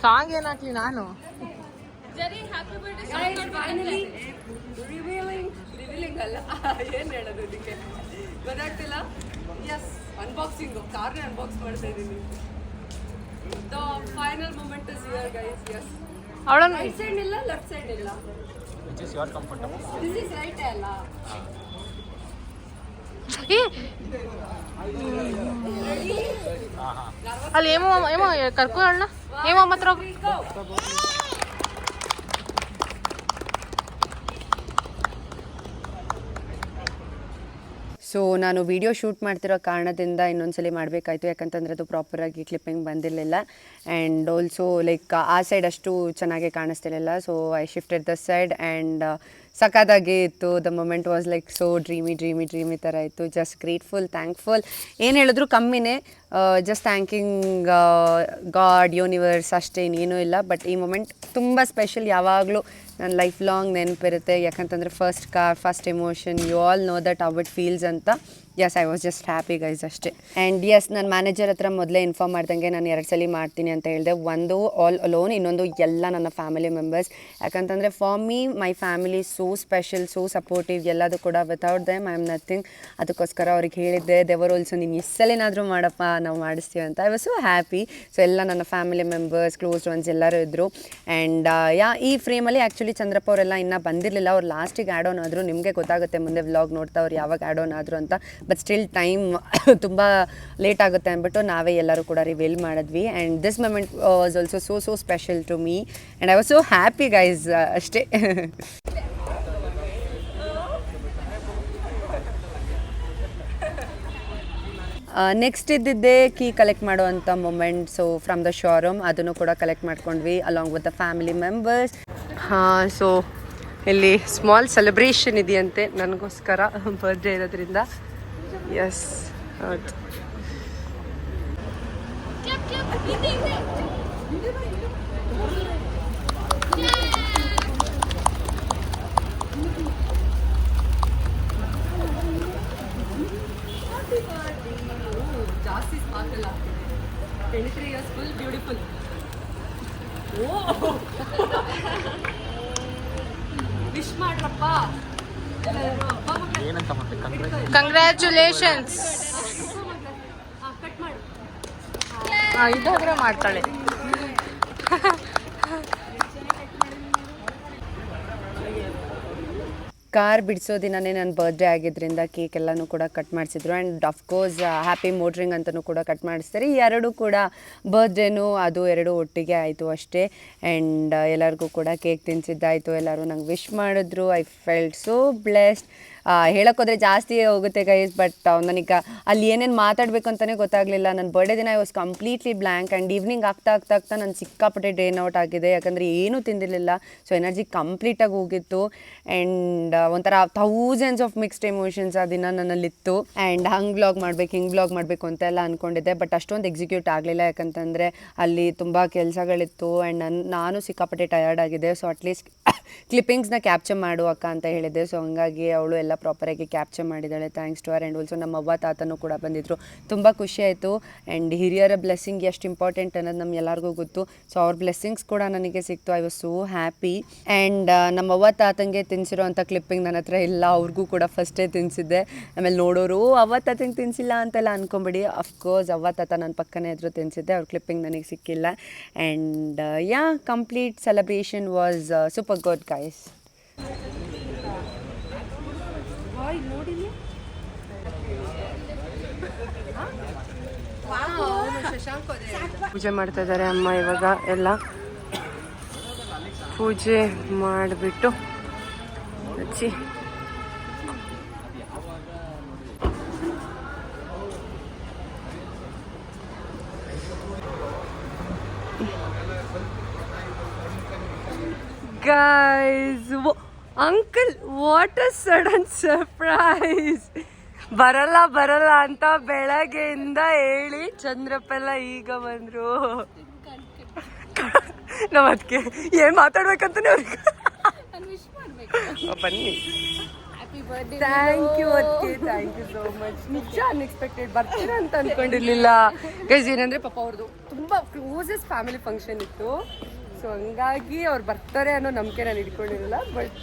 ಸಾಂಗ್ ಏನಾಗ್ಲಿ ಸಾಂಗ್ ಏನ್ ಹಾಕ್ಲಿ ನಾನು ಫೈನಲಿ ರಿವೀಲಿಂಗ್ ರಿವೀಲಿಂಗ್ ಅಲ್ಲ ಏನು ಹೇಳೋದು ಇದಕ್ಕೆ? ಗೊತ್ತಾಗ್ತಿಲ್ಲ? ಎಸ್ ಅನ್ಬಾಕ್ಸಿಂಗ್ ಕಾರ್ನೇ ಅನ್ಬಾಕ್ಸ್ ಮಾಡ್ತಾ ಇದ್ದೀನಿ the final moment is your guys yes ಅವಳ ರೈಟ್ ಸೈಡ್ ಇಲ್ಲ ಲೆಫ್ಟ್ ಸೈಡ್ ಇಲ್ಲ? ದಿಸ್ ಇಸ್ ರೈಟ್ ಅಲ್ಲ? ಅಲ್ಲಿ ಏಮೋ ಏಮೋ ಕರ್ಕೋ ಅಣ್ಣ. ಏಮೋ ಮಾತ್ರ ಸೊ ನಾನು ವಿಡಿಯೋ ಶೂಟ್ ಮಾಡ್ತಿರೋ ಕಾರಣದಿಂದ ಇನ್ನೊಂದ್ಸಲಿ ಮಾಡಬೇಕಾಯ್ತು. ಯಾಕಂತಂದರೆ ಅದು ಪ್ರಾಪರಾಗಿ ಕ್ಲಿಪ್ಪಿಂಗ್ ಬಂದಿರಲಿಲ್ಲ. ಆ್ಯಂಡ್ ಆಲ್ಸೋ ಲೈಕ್ ಆ ಸೈಡ್ ಅಷ್ಟು ಚೆನ್ನಾಗಿ ಕಾಣಿಸ್ತಿರಲಿಲ್ಲ. So I shifted the side and ಸಖತ್ತಾಗಿ ಇತ್ತು. The moment was like so dreamy dreamy dreamy ಥರ ಇತ್ತು. ಜಸ್ಟ್ ಗ್ರೇಟ್ಫುಲ್ ಥ್ಯಾಂಕ್ಫುಲ್ ಏನು ಹೇಳಿದ್ರು ಕಮ್ಮಿನೇ. ಜಸ್ಟ್ ಥ್ಯಾಂಕಿಂಗ್ ಗಾಡ್ ಯೂನಿವರ್ಸ್ ಅಷ್ಟೇ, ಇನ್ನೇನೂ ಇಲ್ಲ. ಬಟ್ ಈ ಮೊಮೆಂಟ್ ತುಂಬ ಸ್ಪೆಷಲ್ ಯಾವಾಗಲೂ ನನ್ನ ಲೈಫ್ ಲಾಂಗ್ ನೆನಪಿರುತ್ತೆ. ಯಾಕಂತಂದರೆ first car first emotion you all know that how it feels ಅಂತ. Yes I was just happy guys ಅಷ್ಟೇ. ಆ್ಯಂಡ್ ಎಸ್ ನನ್ನ ಮ್ಯಾನೇಜರ್ ಹತ್ರ ಮೊದಲೇ ಇನ್ಫಾರ್ಮ್ ಮಾಡ್ದಂಗೆ ನಾನು ಎರಡು ಸಲ ಮಾಡ್ತೀನಿ ಅಂತ ಹೇಳಿದೆ. ಒಂದು ಆಲ್ ಅಲೋನ್ ಇನ್ನೊಂದು, ಎಲ್ಲ ನನ್ನ ಫ್ಯಾಮಿಲಿ ಮೆಂಬರ್ಸ್ ಯಾಕಂತಂದರೆ for me my family so special so supportive ಎಲ್ಲದು ಕೂಡ without them I am nothing ಅದಕ್ಕೋಸ್ಕರ ಅವ್ರಿಗೆ ಹೇಳಿದ್ದೆ ದೆವರ್ ಆಲ್ಸೋ ನೀನು ಎಸ್ಸಲೇನಾದರೂ ಮಾಡಪ್ಪ, ನಾವು ಮಾಡಿಸ್ತೀವಿ ಅಂತ. I was so happy so ಎಲ್ಲ ನನ್ನ ಫ್ಯಾಮಿಲಿ ಮೆಂಬರ್ಸ್ ಕ್ಲೋಸ್ ಒನ್ಸ್ ಎಲ್ಲರೂ ಇದ್ದರು ಆ್ಯಂಡ್ ಯಾ ಈ ಫ್ರೇಮಲ್ಲಿ ಆ್ಯಕ್ಚುಲಿ ಚಂದ್ರಪ್ಪ ಅವರೆಲ್ಲ ಇನ್ನೂ ಬಂದಿರಲಿಲ್ಲ. ಅವ್ರು ಲಾಸ್ಟಿಗೆ ಆ್ಯಡ್ ಆನ್ ನಿಮಗೆ ಗೊತ್ತಾಗುತ್ತೆ. ಮುಂದೆ ವ್ಲಾಗ್ ನೋಡ್ತಾ ಅವ್ರು ಯಾವಾಗ ಆ್ಯಡ್ ಆನ್ ಆದರು ಅಂತ. ಬಟ್ ಸ್ಟಿಲ್ ಟೈಮ್ ತುಂಬ ಲೇಟ್ ಆಗುತ್ತೆ ಅಂದ್ಬಿಟ್ಟು ನಾವೇ ಎಲ್ಲರೂ ಕೂಡ ರಿವೀಲ್ ಮಾಡಿದ್ವಿ. And this moment was also so so special to me and I was so happy guys ಅಷ್ಟೇ. ನೆಕ್ಸ್ಟ್ ಇದ್ದಿದ್ದೇ ಕೀ ಕಲೆಕ್ಟ್ ಮಾಡುವಂಥ ಮೊಮೆಂಟ್ಸು ಫ್ರಮ್ ದ ಶೋರೂಮ್ ಅದನ್ನು ಕೂಡ ಕಲೆಕ್ಟ್ ಮಾಡ್ಕೊಂಡ್ವಿ along with the family members ಹಾಂ ಸೊ ಇಲ್ಲಿ ಸ್ಮಾಲ್ ಸೆಲೆಬ್ರೇಷನ್ ಇದೆಯಂತೆ. ನನಗೋಸ್ಕರ ಬರ್ಡೇ ಇರೋದ್ರಿಂದ. ಎಸ್ ಹೌದು ಜಾಸ್ತಿ ಸ್ಪಾರ್ಕಲ್ ಆಗ್ತಿದೆ twenty three years full beautiful wish ಮಾಡ್ರಪ್ಪ ಎಲ್ಲರೂ ಬಾ ಮಕ್ಕಳೇ. ಕಂಗ್ರ್ಯಾಚುಲೇಷನ್ಸ್ ಹಾ, ಕಟ್ ಮಾಡು ಇದಾದ್ರೆ ಮಾಡ್ತಾಳೆ. ಕಾರ್ ಬಿಡಿಸೋ ದಿನನೇ ನನ್ನ ಬರ್ಡೇ ಆಗಿದ್ದರಿಂದ ಕೇಕ್ ಎಲ್ಲನೂ ಕೂಡ ಕಟ್ ಮಾಡಿಸಿದ್ರು. ಆ್ಯಂಡ್ ಅಫ್ಕೋರ್ಸ್ ಹ್ಯಾಪಿ ಮೋಟ್ರಿಂಗ್ ಅಂತಲೂ ಕೂಡ ಕಟ್ ಮಾಡಿಸ್ತಾರೆ. ಈ ಎರಡು ಕೂಡ ಬರ್ಡೇನೂ ಅದು ಎರಡು ಒಟ್ಟಿಗೆ ಆಯಿತು ಅಷ್ಟೇ. ಆ್ಯಂಡ್ ಎಲ್ಲರಿಗೂ ಕೂಡ ಕೇಕ್ ತಿನ್ಸಿದ್ದಾಯಿತು. ಎಲ್ಲರೂ ನಂಗೆ ವಿಶ್ ಮಾಡಿದ್ರು. ಐ ಫೆಲ್ಟ್ ಸೋ ಬ್ಲೆಸ್ಡ್ ಹೇಳೋಕ್ಕೋದ್ರೆ ಜಾಸ್ತಿ ಹೋಗುತ್ತೆ ಗೈಸ್ ಬಟ್ ನನಗೆ ಅಲ್ಲಿ ಏನೇನು ಮಾತಾಡಬೇಕು ಅಂತಲೇ ಗೊತ್ತಾಗಲಿಲ್ಲ. ನನ್ನ ಬರ್ಡೇ ದಿನ I was completely blank and evening ಆಗ್ತಾ ಆಗ್ತಾ ಆಗ್ತಾ ನಾನು ಸಿಕ್ಕಾಪಟ್ಟೆ ಡೇನ್ ಔಟ್ ಆಗಿದೆ. ಯಾಕಂದರೆ ಏನೂ ತಿಂದಿರಲಿಲ್ಲ. ಸೊ ಎನರ್ಜಿ ಕಂಪ್ಲೀಟಾಗಿ ಹೋಗಿತ್ತು. ಆ್ಯಂಡ್ ಒಂಥರ ಥೌಸಂಡ್ಸ್ ಆಫ್ ಮಿಕ್ಸ್ಡ್ ಎಮೋಷನ್ಸ್ ಆ ದಿನ ನನ್ನಲ್ಲಿತ್ತು. ಆ್ಯಂಡ್ ಹಂಗೆ ಬ್ಲಾಗ್ ಮಾಡಬೇಕು, ಹಿಂಗೆ ಬ್ಲಾಗ್ ಮಾಡಬೇಕು ಅಂತೆಲ್ಲ ಅಂದ್ಕೊಂಡಿದ್ದೆ ಬಟ್ ಅಷ್ಟೊಂದು ಎಕ್ಸಿಕ್ಯೂಟ್ ಆಗಲಿಲ್ಲ. ಯಾಕಂತಂದರೆ ಅಲ್ಲಿ ತುಂಬ ಕೆಲಸಗಳಿತ್ತು. ಆ್ಯಂಡ್ ನನ್ನ ನಾನು ಸಿಕ್ಕಾಪಟ್ಟೆ ಟಯರ್ಡ್ ಆಗಿದೆ ಸೊ ಅಟ್ಲೀಸ್ಟ್ ಕ್ಲಿಪ್ಪಿಂಗ್ಸ್ನ ಕ್ಯಾಪ್ಚರ್ ಮಾಡು ಅಕ್ಕ ಅಂತ ಹೇಳಿದ್ದೆ. ಸೊ ಹಂಗಾಗಿ ಅವಳು ಎಲ್ಲ ಪ್ರಾಪರಾಗಿ ಕ್ಯಾಪ್ಚರ್ ಮಾಡಿದ್ದಾಳೆ. Thanks to her and also ನಮ್ಮ ಅವ್ವ ತಾತನೂ ಕೂಡ ಬಂದಿದ್ದರು ತುಂಬ ಖುಷಿ ಆಯಿತು. ಆ್ಯಂಡ್ ಹಿರಿಯರ ಬ್ಲೆಸ್ಸಿಂಗ್ ಎಷ್ಟು ಇಂಪಾರ್ಟೆಂಟ್ ಅನ್ನೋದು ನಮ್ಮ ಎಲ್ಲರಿಗೂ ಗೊತ್ತು. ಸೊ ಅವ್ರ ಬ್ಲೆಸ್ಸಿಂಗ್ಸ್ ಕೂಡ ನನಗೆ ಸಿಕ್ತು. I was so happy and ನಮ್ಮ ಅವ್ವ ತಾತಂಗೆ ತಿನ್ಸಿರೋ ಅಂಥ ಕ್ಲಿಪ್ಪಿಂಗ್ ನನ್ನ ಹತ್ರ ಇಲ್ಲ. ಅವ್ರಿಗೂ ಕೂಡ ಫಸ್ಟೇ ತಿನ್ಸಿದ್ದೆ. ಆಮೇಲೆ ನೋಡೋರು, ಅವ್ವ ತಾತಂಗೆ ತಿನ್ಸಿಲ್ಲ ಅಂತೆಲ್ಲ ಅನ್ಕೊಂಬಿಡಿ. ಅಫ್ಕೋರ್ಸ್ ಅವ್ವ ತಾತ ನನ್ನ ಪಕ್ಕನೇ ಇದ್ರು ತಿನ್ಸಿದ್ದೆ. ಅವ್ರ ಕ್ಲಿಪ್ಪಿಂಗ್ ನನಗೆ ಸಿಕ್ಕಿಲ್ಲ. And yeah complete celebration was super good guys ಪೂಜೆ ಮಾಡ್ತಾ ಇದ್ದಾರೆ ಅಮ್ಮ ಇವಾಗ ಎಲ್ಲ. ಪೂಜೆ ಮಾಡಿಬಿಟ್ಟು ಹಚ್ಚಿ guys uncle what a sudden surprise ಬರಲ್ಲ ಬರಲ್ಲ ಅಂತ ಬೆಳಗ್ಗೆಯಿಂದ ಹೇಳಿ ಚಂದ್ರಪ್ಪೆಲ್ಲ ಈಗ ಬಂದರು. ನಾವು ಅದಕ್ಕೆ ಏನು ಮಾತಾಡ್ಬೇಕಂತಾನೆ ಅವ್ರಿಗೆ? ಬನ್ನಿ. ಥ್ಯಾಂಕ್ ಯು ಅದಕ್ಕೆ ಥ್ಯಾಂಕ್ ಯು ಸೋ ಮಚ್ ನಿಜ ಅನ್ಎಕ್ಸ್ಪೆಕ್ಟೆಡ್ ಬರ್ತೀರಾ ಅಂತ ಅನ್ಕೊಂಡಿರ್ಲಿಲ್ಲ. ಗೈಸ್ ಏನಂದ್ರೆ ಪಾಪ ಅವ್ರದ್ದು ತುಂಬ ಕ್ಲೋಸೆಸ್ಟ್ ಫ್ಯಾಮಿಲಿ ಫಂಕ್ಷನ್ ಇತ್ತು. ಸೊ ಹಂಗಾಗಿ ಅವ್ರು ಬರ್ತಾರೆ ಅನ್ನೋ ನಂಬಿಕೆ ನಾನು ಇಟ್ಕೊಂಡಿರಲಿಲ್ಲ ಬಟ್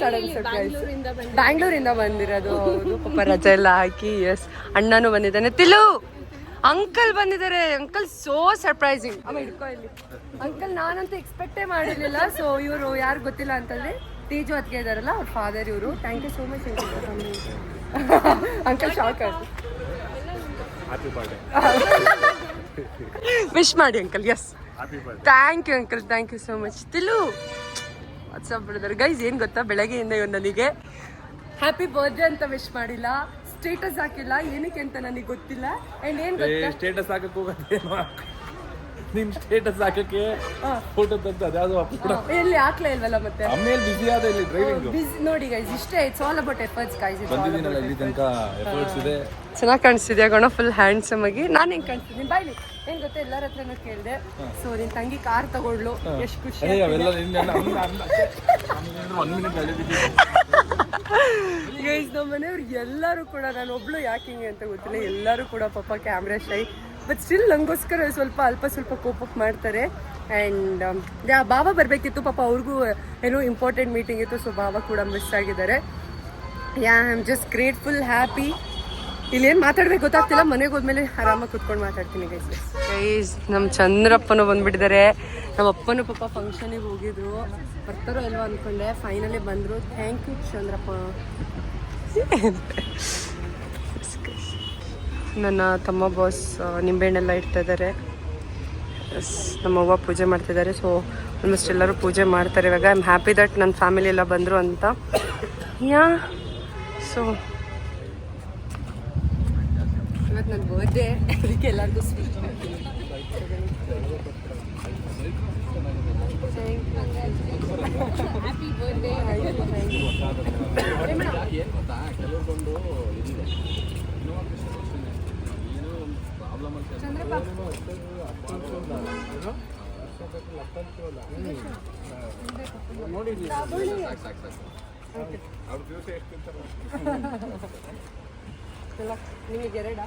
ಸಡನ್ ಸರ್ಪ್ರೈಸ್ ಬ್ಯಾಂಗ್ಳೂರಿಂದ ಬಂದಿರೋದು? ಹೌದು. ಪಾಪ ರಜೆ ಎಲ್ಲ ಹಾಕಿ ಎಸ್ ಅಣ್ಣನೂ ಬಂದಿದ್ದಾನೆ. ತಿಲು ಅಂಕಲ್ ಬಂದಿದ್ದಾರೆ. ಅಂಕಲ್ ಸೋ ಸರ್ಪ್ರೈಸಿಂಗ್ ಅಮ್ಮ ಹಿಡ್ಕೊ ಇಲ್ಲಿ. ಅಂಕಲ್ ನಾನಂತೂ ಎಕ್ಸ್ಪೆಕ್ಟೇ ಮಾಡಿರ್ಲಿಲ್ಲ. ಸೊ ಇವರು ಯಾರು ಗೊತ್ತಿಲ್ಲ ಅಂತಂದ್ರೆ ತೇಜು ಅತ್ತಿಗೆ ಇದಾರಲ್ಲ ಅವ್ರ ಫಾದರ್ ಇವರು. Thank you so much uncle. Shock ಆಯ್ತು. ವಿಶ್ ಮಾಡಿ uncle. Yes thank you uncle thank you so much Tilu what's up brother guys ಏನು ಗೊತ್ತಾ? ಬೆಳಗ್ಗೆಯಿಂದ ಇವನು ನನಗೆ ಹ್ಯಾಪಿ ಬರ್ತ್ಡೇ ಅಂತ ವಿಶ್ ಮಾಡಿಲ್ಲ. ಸ್ಟೇಟಸ್ ಹಾಕಿಲ್ಲ. ಏನಕ್ಕೆ ಅಂತ ನನಗೆ ಗೊತ್ತಿಲ್ಲ. ಆ್ಯಂಡ್ ಏನು ಗೊತ್ತಾ? ಸ್ಟೇಟಸ್ ಹಾಕಕ್ಕೆ ಹೋಗೋದೇ ನಿಮ್ ಸ್ಟೇಟಸ್ ಹಾಕಕ್ಕೆ ಫೋಟೋ ತೆಗ್ದು ಅದ್ಯಾವುದು ಎಲ್ಲಿ ಹಾಕ್ಲೇ ಇಲ್ವಲ್ಲ ಮತ್ತೆ? ಆಮೇಲೆ ಬಿಸಿ ಆದ ಇಲ್ಲಿ ಡ್ರೈವಿಂಗ್ ನೋಡಿ ಗೈಸ್ ಇಷ್ಟೇ it's all about efforts guys ಬಂದಿದ್ದೀನಲ್ಲ ಇಲ್ಲಿ ತನಕ ಎಫರ್ಟ್ಸ್ ಇದೆ. ಚೆನ್ನಾಗಿ ಕಾಣಿಸ್ತಿದ್ಯಾ ಗಣ ಫುಲ್ ಹ್ಯಾಂಡ್ಸಮ್ ಆಗಿ ನಾನು ಹೆಂಗ್ ಕಾಣಿಸ್ತೀನಿ ಬಾಯ್ಲಿ ಏನ್ ಗೊತ್ತಾ ಎಲ್ಲರ ಹತ್ರನೂ ಕೇಳಿದೆ ಸೊ ನಿನ್ ತಂಗಿ ಕಾರ್ ತಗೊಳ್ಳು ಎಷ್ಟು ಖುಷಿ ಗೈಸ್ ನಮ್ಮ ಮನೆಯವ್ರು ಎಲ್ಲರೂ ಕೂಡ ನಾನು ಒಬ್ಳು ಯಾಕೆ ಹಿಂಗೆ ಅಂತ ಗೊತ್ತಿಲ್ಲ ಎಲ್ಲರೂ ಕೂಡ ಪಾಪ ಕ್ಯಾಮ್ರಾ ಶೈ ಬಟ್ ಸ್ಟಿಲ್ ನಂಗೋಸ್ಕರ ಸ್ವಲ್ಪ ಅಲ್ಪ ಸ್ವಲ್ಪ ಕೋಪಪ್ ಮಾಡ್ತಾರೆ ಆ್ಯಂಡ್ ಯಾ ಬಾಬಾ ಬರಬೇಕಿತ್ತು ಪಾಪ ಅವ್ರಿಗೂ ಏನೋ ಇಂಪಾರ್ಟೆಂಟ್ ಮೀಟಿಂಗ್ ಇತ್ತು ಸೊ ಬಾಬಾ ಕೂಡ ಮಿಸ್ ಆಗಿದ್ದಾರೆ yeah I am just grateful happy ಇಲ್ಲೇನು ಮಾತಾಡ್ಬೇಕು ಗೊತ್ತಾಗ್ತಿಲ್ಲ, ಮನೆಗೆ ಹೋದ್ಮೇಲೆ ಆರಾಮಾಗಿ ಕುತ್ಕೊಂಡು ಮಾತಾಡ್ತೀನಿ ಗೈಸ್ ಗೈಸ್ ನಮ್ಮ ಚಂದ್ರಪ್ಪನೂ ಬಂದ್ಬಿಟ್ಟಿದ್ದಾರೆ ನಮ್ಮ ಅಪ್ಪನೂ ಪಾಪ ಫಂಕ್ಷನಿಗೆ ಹೋಗಿದ್ರು. ಬರ್ತಾರೋ ಇಲ್ವೋ ಅಂದ್ಕೊಂಡೆ ಫೈನಲಿ ಬಂದರು. Thank you Chandrappa. ನನ್ನ ತಮ್ಮ ಬಾಸ್ ನಿಂಬೆಹಣ್ಣೆಲ್ಲ ಇಡ್ತಾ ಇದ್ದಾರೆ ನಮ್ಮ ನಮ್ಮವ್ವ ಪೂಜೆ ಮಾಡ್ತಿದ್ದಾರೆ ಸೊ ಆಲ್ಮೋಸ್ಟ್ ಎಲ್ಲರೂ ಪೂಜೆ ಮಾಡ್ತಾರೆ ಇವಾಗ. ಐ ಆಮ್ ಹ್ಯಾಪಿ ದಟ್ ನನ್ನ ಫ್ಯಾಮಿಲಿ ಎಲ್ಲ ಬಂದರು ಅಂತ. ಯಾ ಸೊ ಇವತ್ತು ನನ್ನ ಬರ್ಡೇ ಅದಕ್ಕೆ ಎಲ್ಲರಿಗೂ ಸ್ವೀಟ್ ಏನ್ ಗೊತ್ತಾ? ಕೆಲವ್ರಿಗೊಂದು ಇದಿದೆ. ಏನೋ ಒಂದು ಪ್ರಾಬ್ಲಮ್ ಅಂತ ಸಾಕು ಸಾಕು ಸಾಕು ನಿಮಗೆ ಎರಡಾ?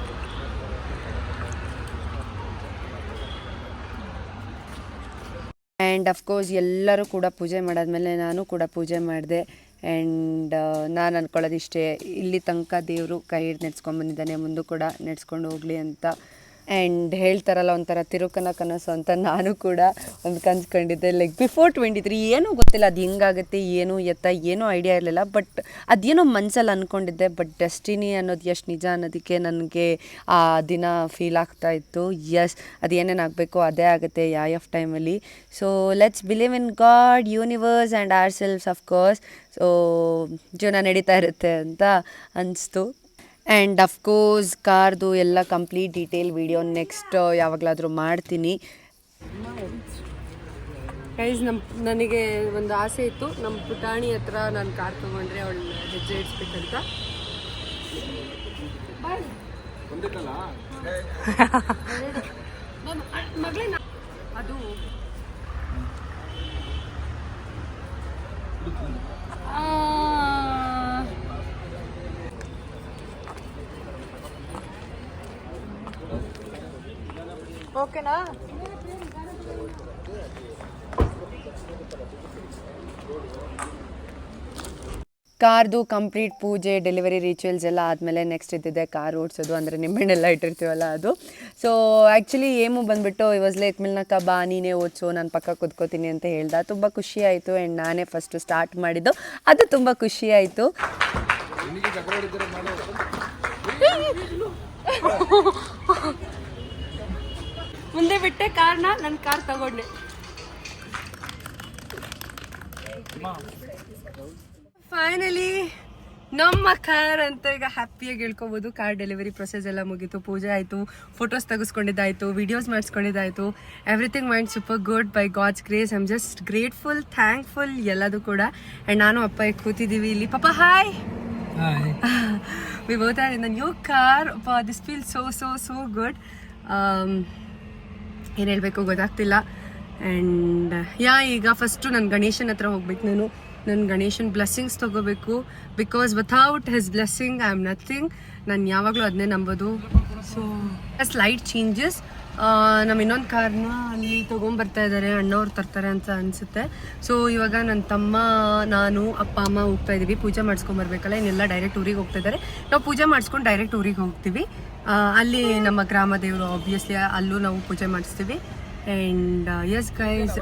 ಆ್ಯಂಡ್ ಅಫ್ಕೋರ್ಸ್ ಎಲ್ಲರೂ ಕೂಡ ಪೂಜೆ ಮಾಡಾದ್ಮೇಲೆ ನಾನು ಕೂಡ ಪೂಜೆ ಮಾಡಿದೆ. ಆ್ಯಂಡ್ ನಾನು ಅನ್ಕೊಳ್ಳೋದಿಷ್ಟೇ, ಇಲ್ಲಿ ತನಕ ದೇವರು ಕೈ ಹಿಡ್ದು ನೆಡ್ಸ್ಕೊಂಬಂದಿದ್ದಾನೆ ಮುಂದೂ ಕೂಡ ನೆಡ್ಸ್ಕೊಂಡು ಹೋಗಲಿ ಅಂತ. ಆ್ಯಂಡ್ ಹೇಳ್ತಾರಲ್ಲ ಒಂಥರ ತಿರುಕನ ಕನಸು ಅಂತ ನಾನು ಕೂಡ ಒಂದು ಕನ್ಸ್ಕೊಂಡಿದ್ದೆ. ಲೈಕ್ ಬಿಫೋರ್ ಟ್ವೆಂಟಿ ತ್ರೀ ಏನೂ ಗೊತ್ತಿಲ್ಲ, ಅದು ಹೆಂಗಾಗುತ್ತೆ, ಏನು ಎತ್ತ, ಏನೂ ಐಡಿಯಾ ಇರಲಿಲ್ಲ. ಬಟ್ ಅದೇನೋ ಮನಸ್ಸಲ್ಲಿ ಅಂದ್ಕೊಂಡಿದ್ದೆ ಬಟ್ ಡೆಸ್ಟಿನಿ ಅನ್ನೋದು ಎಷ್ಟು ನಿಜ ಅನ್ನೋದಕ್ಕೆ ನನಗೆ ಆ ದಿನ ಫೀಲ್ ಆಗ್ತಾ ಇತ್ತು. ಎಸ್ ಅದು ಏನೇನು ಆಗಬೇಕು ಅದೇ ಆಗುತ್ತೆ ಯಾವ ಟೈಮಲ್ಲಿ so let's believe in God universe and ourselves of course so ಜೀವನ ನಡೀತಾ ಇರುತ್ತೆ ಅಂತ ಅನಿಸ್ತು. ಆ್ಯಂಡ್ ಅಫ್ಕೋರ್ಸ್ ಕಾರ್ದು ಎಲ್ಲ ಕಂಪ್ಲೀಟ್ ಡೀಟೇಲ್ ವಿಡಿಯೋ ನೆಕ್ಸ್ಟ್ ಯಾವಾಗಲಾದರೂ ಮಾಡ್ತೀನಿ. ಗೈಸ್ ನಮ್ಮ ನನಗೆ ಒಂದು ಆಸೆ ಇತ್ತು. ನಮ್ಮ ಪುಟಾಣಿ ಹತ್ರ ನಾನು ಕಾರ್ ತೊಗೊಂಡ್ರೆ ಅವಳು ಹೆಜ್ಜೆ ಇಡ್ಸ್ಬೇಕಂತ. ಅದು ಓಕೆನಾ? ಕಾರ್ದು ಕಂಪ್ಲೀಟ್ ಪೂಜೆ ಡೆಲಿವರಿ ರಿಚುವಲ್ಸ್ ಎಲ್ಲ ಆದಮೇಲೆ ನೆಕ್ಸ್ಟ್ ಇದ್ದಿದ್ದೆ ಕಾರ್ ಓಡಿಸೋದು ಅಂದರೆ ನಿಂಬೆಹಣ್ಣೆಲ್ಲ ಇಟ್ಟಿರ್ತೀವಲ್ಲ ಅದು. ಸೊ ಆ್ಯಕ್ಚುಲಿ ಏಮು ಬಂದುಬಿಟ್ಟು ವಾಸ್ ಲೈಕ್ ಮಿಲ್ನಕ್ಕ ಬಾ ನೀನೇ ಓದಿಸು ನಾನು ಪಕ್ಕ ಕುತ್ಕೋತೀನಿ ಅಂತ ಹೇಳ್ದ. ತುಂಬ ಖುಷಿ ಆಯಿತು ಆ್ಯಂಡ್ ನಾನೇ ಫಸ್ಟು ಸ್ಟಾರ್ಟ್ ಮಾಡಿದ್ದು. ಅದು ತುಂಬ ಖುಷಿ ಆಯಿತು. ಮುಂದೆ ಬಿಟ್ಟೆ ಕಾರ್ನ ನನ್ನ ಕಾರ್ ತಗೊಂಡೆ. ಫೈನಲಿ ನಮ್ಮ ಕಾರ್ ಅಂತ ಈಗ ಹ್ಯಾಪಿಯಾಗಿ ಹೇಳ್ಕೊಬೋದು. ಕಾರ್ ಡೆಲಿವರಿ ಪ್ರೊಸೆಸ್ ಎಲ್ಲ ಮುಗೀತು. ಪೂಜೆ ಆಯಿತು. ಫೋಟೋಸ್ ತೆಗೆಸ್ಕೊಂಡಿದ್ದಾಯಿತು. Videos ಮಾಡಿಸ್ಕೊಂಡಿದ್ದಾಯಿತು. Everything mind super good by God's grace I am just grateful thankful ಎಲ್ಲದು ಕೂಡ. ಆ್ಯಂಡ್ ನಾನು ಅಪ್ಪ ಈಗ ಕೂತಿದ್ದೀವಿ ಇಲ್ಲಿ. ಪಾಪ hi we both are in the new car this feel so so so good ಏನು ಗೊತ್ತಾಗ್ತಿಲ್ಲ. ಆ್ಯಂಡ್ ಯಾ, ಈಗ ಫಸ್ಟು ನಾನು ಗಣೇಶನ ಹತ್ರ ಹೋಗ್ಬೇಕು ನಾನು. ನನ್ನ ಗಣೇಶನ್ ಬ್ಲೆಸ್ಸಿಂಗ್ಸ್ ತೊಗೋಬೇಕು. Because without his blessing I am nothing ನಾನು ಯಾವಾಗಲೂ ಅದನ್ನೇ ನಂಬೋದು. ಸೊ ಸ್ಲೈಟ್ ಚೇಂಜಸ್ ನಮ್ಮ ಇನ್ನೊಂದು ಕಾರ್ನ ಅಲ್ಲಿ ತೊಗೊಂಬರ್ತಾ ಇದ್ದಾರೆ ಅಣ್ಣವ್ರು ತರ್ತಾರೆ ಅಂತ ಅನಿಸುತ್ತೆ. ಸೊ ಇವಾಗ ನನ್ನ ತಮ್ಮ ನಾನು ಅಪ್ಪ ಅಮ್ಮ ಹೋಗ್ತಾ ಇದ್ದೀವಿ ಪೂಜೆ ಮಾಡಿಸ್ಕೊಂಬರ್ಬೇಕಲ್ಲ ಇನ್ನೆಲ್ಲ ಡೈರೆಕ್ಟ್ ಊರಿಗೆ ಹೋಗ್ತಾ ಇದ್ದಾರೆ ನಾವು ಪೂಜೆ ಮಾಡಿಸ್ಕೊಂಡು ಡೈರೆಕ್ಟ್ ಊರಿಗೆ ಹೋಗ್ತೀವಿ. ಅಲ್ಲಿ ನಮ್ಮ ಗ್ರಾಮ ದೇವರು ಆಬ್ವಿಯಸ್ಲಿ ಅಲ್ಲೂ ನಾವು ಪೂಜೆ ಮಾಡಿಸ್ತೀವಿ. And yes guys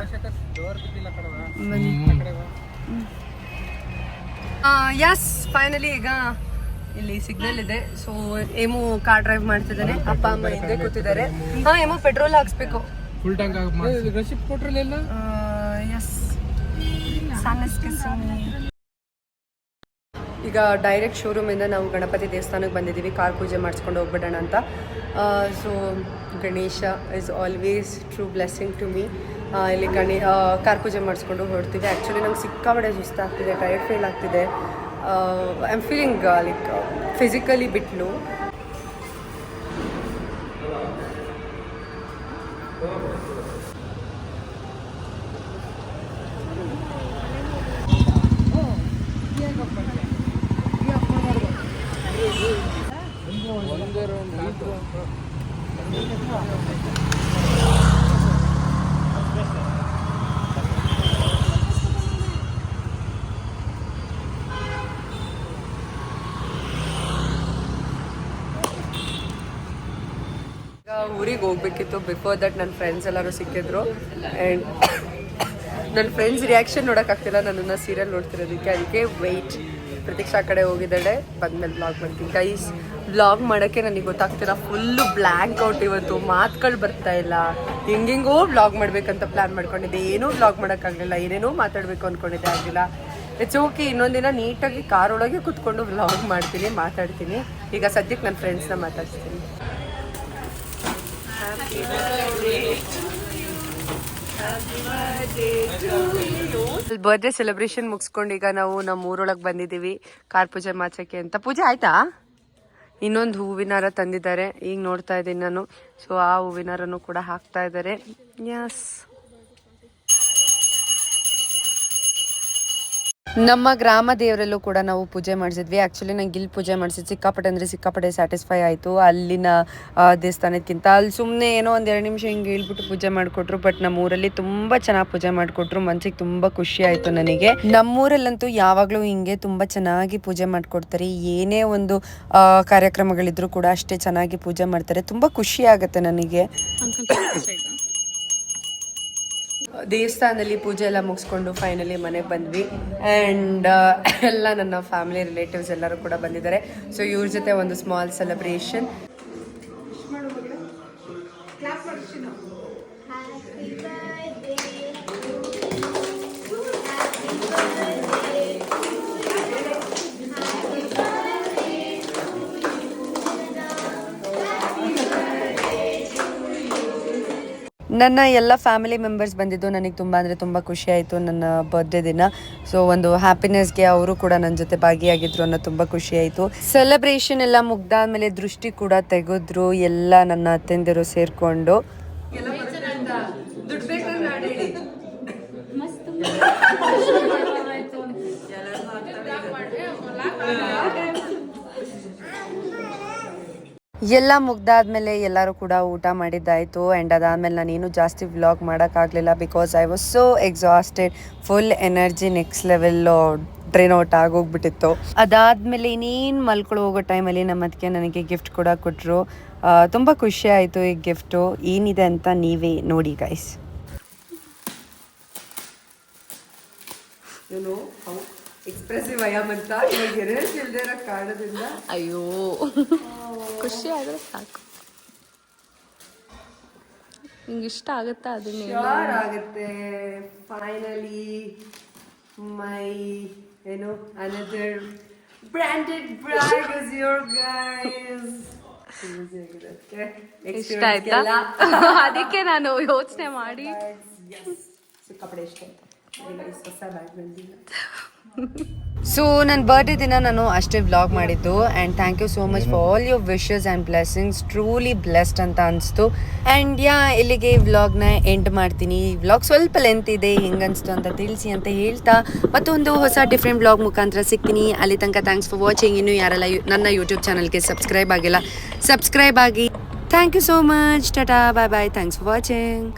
yes finally ಈಗ ಇಲ್ಲಿ ಸಿಗ್ನಲ್ ಇದೆ ಸೊ ಏಮು ಕಾರ್ ಡ್ರೈವ್ ಮಾಡ್ತಿದ್ದಾನೆ. ಅಪ್ಪ ಅಮ್ಮ ಹಿಂದೆ ಕೂತಿದ್ದಾರೆ. ಹಾ ಏಮು ಪೆಟ್ರೋಲ್ ಹಾಕ್ಸ್ಬೇಕು. ಫುಲ್ ಟ್ಯಾಂಕ್ ರಶೀಪ್ ಕೊಟ್ರಲ್ಲ ಎಸ್ ಈಗ ಡೈರೆಕ್ಟ್ ಶೋರೂಮ್ ಇಂದ ನಾವು ಗಣಪತಿ ದೇವಸ್ಥಾನಕ್ಕೆ ಬಂದಿದ್ದೀವಿ. ಕಾರ್ ಪೂಜೆ ಮಾಡಿಸ್ಕೊಂಡು ಹೋಗ್ಬಿಡೋಣ ಅಂತ. So Ganesha is always true blessing to me ಇಲ್ಲಿ ಗಣೇ ಕಾರ್ ಪೂಜೆ ಮಾಡಿಸ್ಕೊಂಡು ಹೊರಡ್ತೀವಿ ಆ್ಯಕ್ಚುಲಿ ನಂಗೆ ಸಿಕ್ಕಾಬಡೆ ಸುಸ್ತಾಗ್ತಿದೆ. ಟೈರ್ಡ್ ಫೀಲ್ ಆಗ್ತಿದೆ. uh, I'm feeling uh, like uh, physically bit low. ಊರಿಗೆ ಹೋಗ್ಬೇಕಿತ್ತು ಬಿಫೋರ್ ದಟ್ ನನ್ನ ಫ್ರೆಂಡ್ಸ್ ಎಲ್ಲರೂ ಸಿಕ್ಕಿದ್ರು. ಆ್ಯಂಡ್ ನನ್ನ ಫ್ರೆಂಡ್ಸ್ ರಿಯಾಕ್ಷನ್ ನೋಡೋಕ್ಕಾಗ್ತಿಲ್ಲ ನನ್ನನ್ನು ಸೀರಿಯಲ್ ನೋಡ್ತಿರೋದಕ್ಕೆ. ಅದಕ್ಕೆ ವೆಯ್ಟ್ ಪ್ರತೀಕ್ಷಾ ಕಡೆ ಹೋಗಿದ್ದಾಳೆ. ಬಂದ್ಮೇಲೆ ಬ್ಲಾಗ್ ಮಾಡ್ತೀನಿ. ಗೈಸ್ ಬ್ಲಾಗ್ ಮಾಡೋಕ್ಕೆ ನನಗೆ ಗೊತ್ತಾಗ್ತಿಲ್ಲ. ಫುಲ್ಲು ಬ್ಲ್ಯಾಂಕ್ ಔಟ್ ಇವತ್ತು. ಮಾತುಗಳು ಬರ್ತಾ ಇಲ್ಲ. ಹೆಂಗೆಂಗೋ ಬ್ಲಾಗ್ ಮಾಡಬೇಕಂತ ಪ್ಲ್ಯಾನ್ ಮಾಡ್ಕೊಂಡಿದ್ದೆ. ಏನೂ ಬ್ಲಾಗ್ ಮಾಡೋಕ್ಕಾಗಲಿಲ್ಲ. ಏನೇನೋ ಮಾತಾಡಬೇಕು ಅಂದ್ಕೊಂಡಿದ್ದೆ ಆಗಿಲ್ಲ ಇಟ್ಸ್ ಓಕೆ ಇನ್ನೊಂದಿನ ನೀಟಾಗಿ ಕಾರ್ ಒಳಗೆ ಕೂತ್ಕೊಂಡು ವ್ಲಾಗ್ ಮಾಡ್ತೀನಿ, ಮಾತಾಡ್ತೀನಿ. ಈಗ ಸದ್ಯಕ್ಕೆ ನನ್ನ ಫ್ರೆಂಡ್ಸ್ನ ಮಾತಾಡ್ತೀನಿ ಬರ್ಡೇ ಸೆಲೆಬ್ರೇಷನ್ ಮುಗಿಸ್ಕೊಂಡು ಈಗ ನಾವು ನಮ್ಮ ಊರೊಳಗೆ ಬಂದಿದ್ದೀವಿ. ಕಾರ್ ಪೂಜೆ ಮಾಚಕ್ಕೆ ಅಂತ. ಪೂಜೆ ಆಯ್ತಾ? ಇನ್ನೊಂದು ಹೂವಿನಾರ ತಂದಿದ್ದಾರೆ. ಈಗ ನೋಡ್ತಾ ಇದ್ದೀನಿ ನಾನು. ಸೊ ಆ ಹೂವಿನಾರನು ಕೂಡ ಹಾಕ್ತಾ ಇದ್ದಾರೆ. ಯಸ್ ನಮ್ಮ ಗ್ರಾಮ ದೇವರಲ್ಲೂ ಕೂಡ ನಾವು ಪೂಜೆ ಮಾಡಿಸಿದ್ವಿ. ಆ್ಯಕ್ಚುಲಿ ನಂಗೆ ಇಲ್ಲಿ ಪೂಜೆ ಮಾಡಿಸಿದ್ದು ಸಿಕ್ಕಾಪಟ್ಟೆ ಅಂದರೆ ಸಿಕ್ಕಾಪಟ್ಟೆ ಸ್ಯಾಟಿಸ್ಫೈ ಆಯಿತು. ಅಲ್ಲಿನ ದೇವಸ್ಥಾನಕ್ಕಿಂತ ಅಲ್ಲಿ ಸುಮ್ಮನೆ ಏನೋ ಒಂದು ಎರಡು ನಿಮಿಷ ಹಿಂಗೆ ಹೇಳ್ಬಿಟ್ಟು ಪೂಜೆ ಮಾಡಿಕೊಟ್ರು ಬಟ್ ನಮ್ಮ ಊರಲ್ಲಿ ತುಂಬ ಚೆನ್ನಾಗಿ ಪೂಜೆ ಮಾಡಿಕೊಟ್ರು. ಮನ್ಸಿಗೆ ತುಂಬ ಖುಷಿ ಆಯಿತು ನನಗೆ. ನಮ್ಮೂರಲ್ಲಂತೂ ಯಾವಾಗಲೂ ಹಿಂಗೆ ತುಂಬ ಚೆನ್ನಾಗಿ ಪೂಜೆ ಮಾಡಿಕೊಡ್ತಾರೆ. ಏನೇ ಒಂದು ಕಾರ್ಯಕ್ರಮಗಳಿದ್ರೂ ಕೂಡ ಅಷ್ಟೇ ಚೆನ್ನಾಗಿ ಪೂಜೆ ಮಾಡ್ತಾರೆ. ತುಂಬ ಖುಷಿ ಆಗುತ್ತೆ ನನಗೆ. ದೇವಸ್ಥಾನದಲ್ಲಿ ಪೂಜೆ ಎಲ್ಲ ಮುಗಿಸ್ಕೊಂಡು ಫೈನಲಿ ಮನೆಗೆ ಬಂದ್ವಿ. ಆ್ಯಂಡ್ ಎಲ್ಲ ನನ್ನ ಫ್ಯಾಮಿಲಿ ರಿಲೇಟಿವ್ಸ್ ಎಲ್ಲರೂ ಕೂಡ ಬಂದಿದ್ದಾರೆ. ಸೊ ಇವ್ರ ಜೊತೆ ಒಂದು ಸ್ಮಾಲ್ ಸೆಲೆಬ್ರೇಷನ್ ನನ್ನ ಎಲ್ಲ ಫ್ಯಾಮಿಲಿ ಮೆಂಬರ್ಸ್ ಬಂದಿದ್ದು ನನಗೆ ತುಂಬ ಅಂದರೆ ತುಂಬ ಖುಷಿ ಆಯಿತು ನನ್ನ ಬರ್ಡೇ ದಿನ. ಸೊ ಒಂದು ಹ್ಯಾಪಿನೆಸ್ಗೆ ಅವರು ಕೂಡ ನನ್ನ ಜೊತೆ ಭಾಗಿಯಾಗಿದ್ರು ಅನ್ನೋ ತುಂಬ ಖುಷಿ ಆಯಿತು. ಸೆಲೆಬ್ರೇಷನ್ ಎಲ್ಲ ಮುಗ್ದಾದ್ಮೇಲೆ ದೃಷ್ಟಿ ಕೂಡ ತೆಗೆದ್ರು ಎಲ್ಲ ನನ್ನ ಅತ್ತೆಂದಿರು ಸೇರಿಕೊಂಡು. ಎಲ್ಲ ಮುಗ್ದಾದ್ಮೇಲೆ ಎಲ್ಲರೂ ಕೂಡ ಊಟ ಮಾಡಿದ್ದಾಯಿತು. ಆ್ಯಂಡ್ ಅದಾದಮೇಲೆ ನಾನೇನು ಜಾಸ್ತಿ ವ್ಲಾಗ್ ಮಾಡೋಕ್ಕಾಗಲಿಲ್ಲ because I was so exhausted full energy next level drain out ಆಗೋಗ್ಬಿಟ್ಟಿತ್ತು. ಅದಾದಮೇಲೆ ಇನ್ನೇನು ಮಲ್ಕೊಳ್ಳೋ ಹೋಗೋ ಟೈಮಲ್ಲಿ ನಮ್ಮ ಅದಕ್ಕೆ ನನಗೆ ಗಿಫ್ಟ್ ಕೂಡ ಕೊಟ್ಟರು ತುಂಬ ಖುಷಿ ಆಯಿತು ಈ ಗಿಫ್ಟು ಏನಿದೆ ಅಂತ ನೀವೇ ನೋಡಿ ಗೈಸ್ ಏನು ಎಕ್ಸ್ಪ್ರೆಸಿವ್ ಅಯ್ಯಮಂತ ಇವಾಗ ಇರೋ ಕಾರಣದಿಂದ. ಅಯ್ಯೋ. ಖುಷಿ ಆದ್ರೆ ಸಾಕು. ನಿಂಗೆ ಇಷ್ಟ ಆಗುತ್ತಾ ಅದನ್ನೇ ಆಗುತ್ತೆ. ಫೈನಲಿ ಮೈ ಏನು another branded bride is your guys ಇಷ್ಟ ಆಯ್ತಾ? ಅದಕ್ಕೆ ನಾನು ಯೋಚನೆ ಮಾಡಿ. ಸಿಕ್ಕಾಪಡೆ ಇಷ್ಟ ಆಯ್ತಾ. ಹೊಸ ಬ್ಯಾಗ್ ಬಂದಿಲ್ಲ. ಸೊ ನನ್ನ ಬರ್ಡೇ ದಿನ ನಾನು ಅಷ್ಟೇ ವ್ಲಾಗ್ ಮಾಡಿದ್ದು and thank you so much for all your wishes and blessings truly blessed ಅಂತ ಅನಿಸ್ತು. ಆ್ಯಂಡ್ ಯಾ ಇಲ್ಲಿಗೆ ಈ ವ್ಲಾಗ್ನ ಎಂಡ್ ಮಾಡ್ತೀನಿ. ಈ ವ್ಲಾಗ್ ಸ್ವಲ್ಪ ಲೆಂತ್ ಇದೆ ಹೆಂಗನ್ಸ್ತು ಅಂತ ತಿಳಿಸಿ ಅಂತ ಹೇಳ್ತಾ ಮತ್ತೊಂದು ಹೊಸ ಡಿಫ್ರೆಂಟ್ ವ್ಲಾಗ್ ಮುಖಾಂತರ ಸಿಗ್ತೀನಿ. ಅಲ್ಲಿ ತನಕ ಥ್ಯಾಂಕ್ಸ್ ಫಾರ್ ವಾಚಿಂಗ್ ಇನ್ನು ಯಾರೆಲ್ಲ ನನ್ನ ಯೂಟ್ಯೂಬ್ ಚಾನಲ್ಗೆ ಸಬ್ಸ್ಕ್ರೈಬ್ ಆಗಿಲ್ಲ ಸಬ್ಸ್ಕ್ರೈಬ್ ಆಗಿ. Thank you so much tata bye bye thanks for watching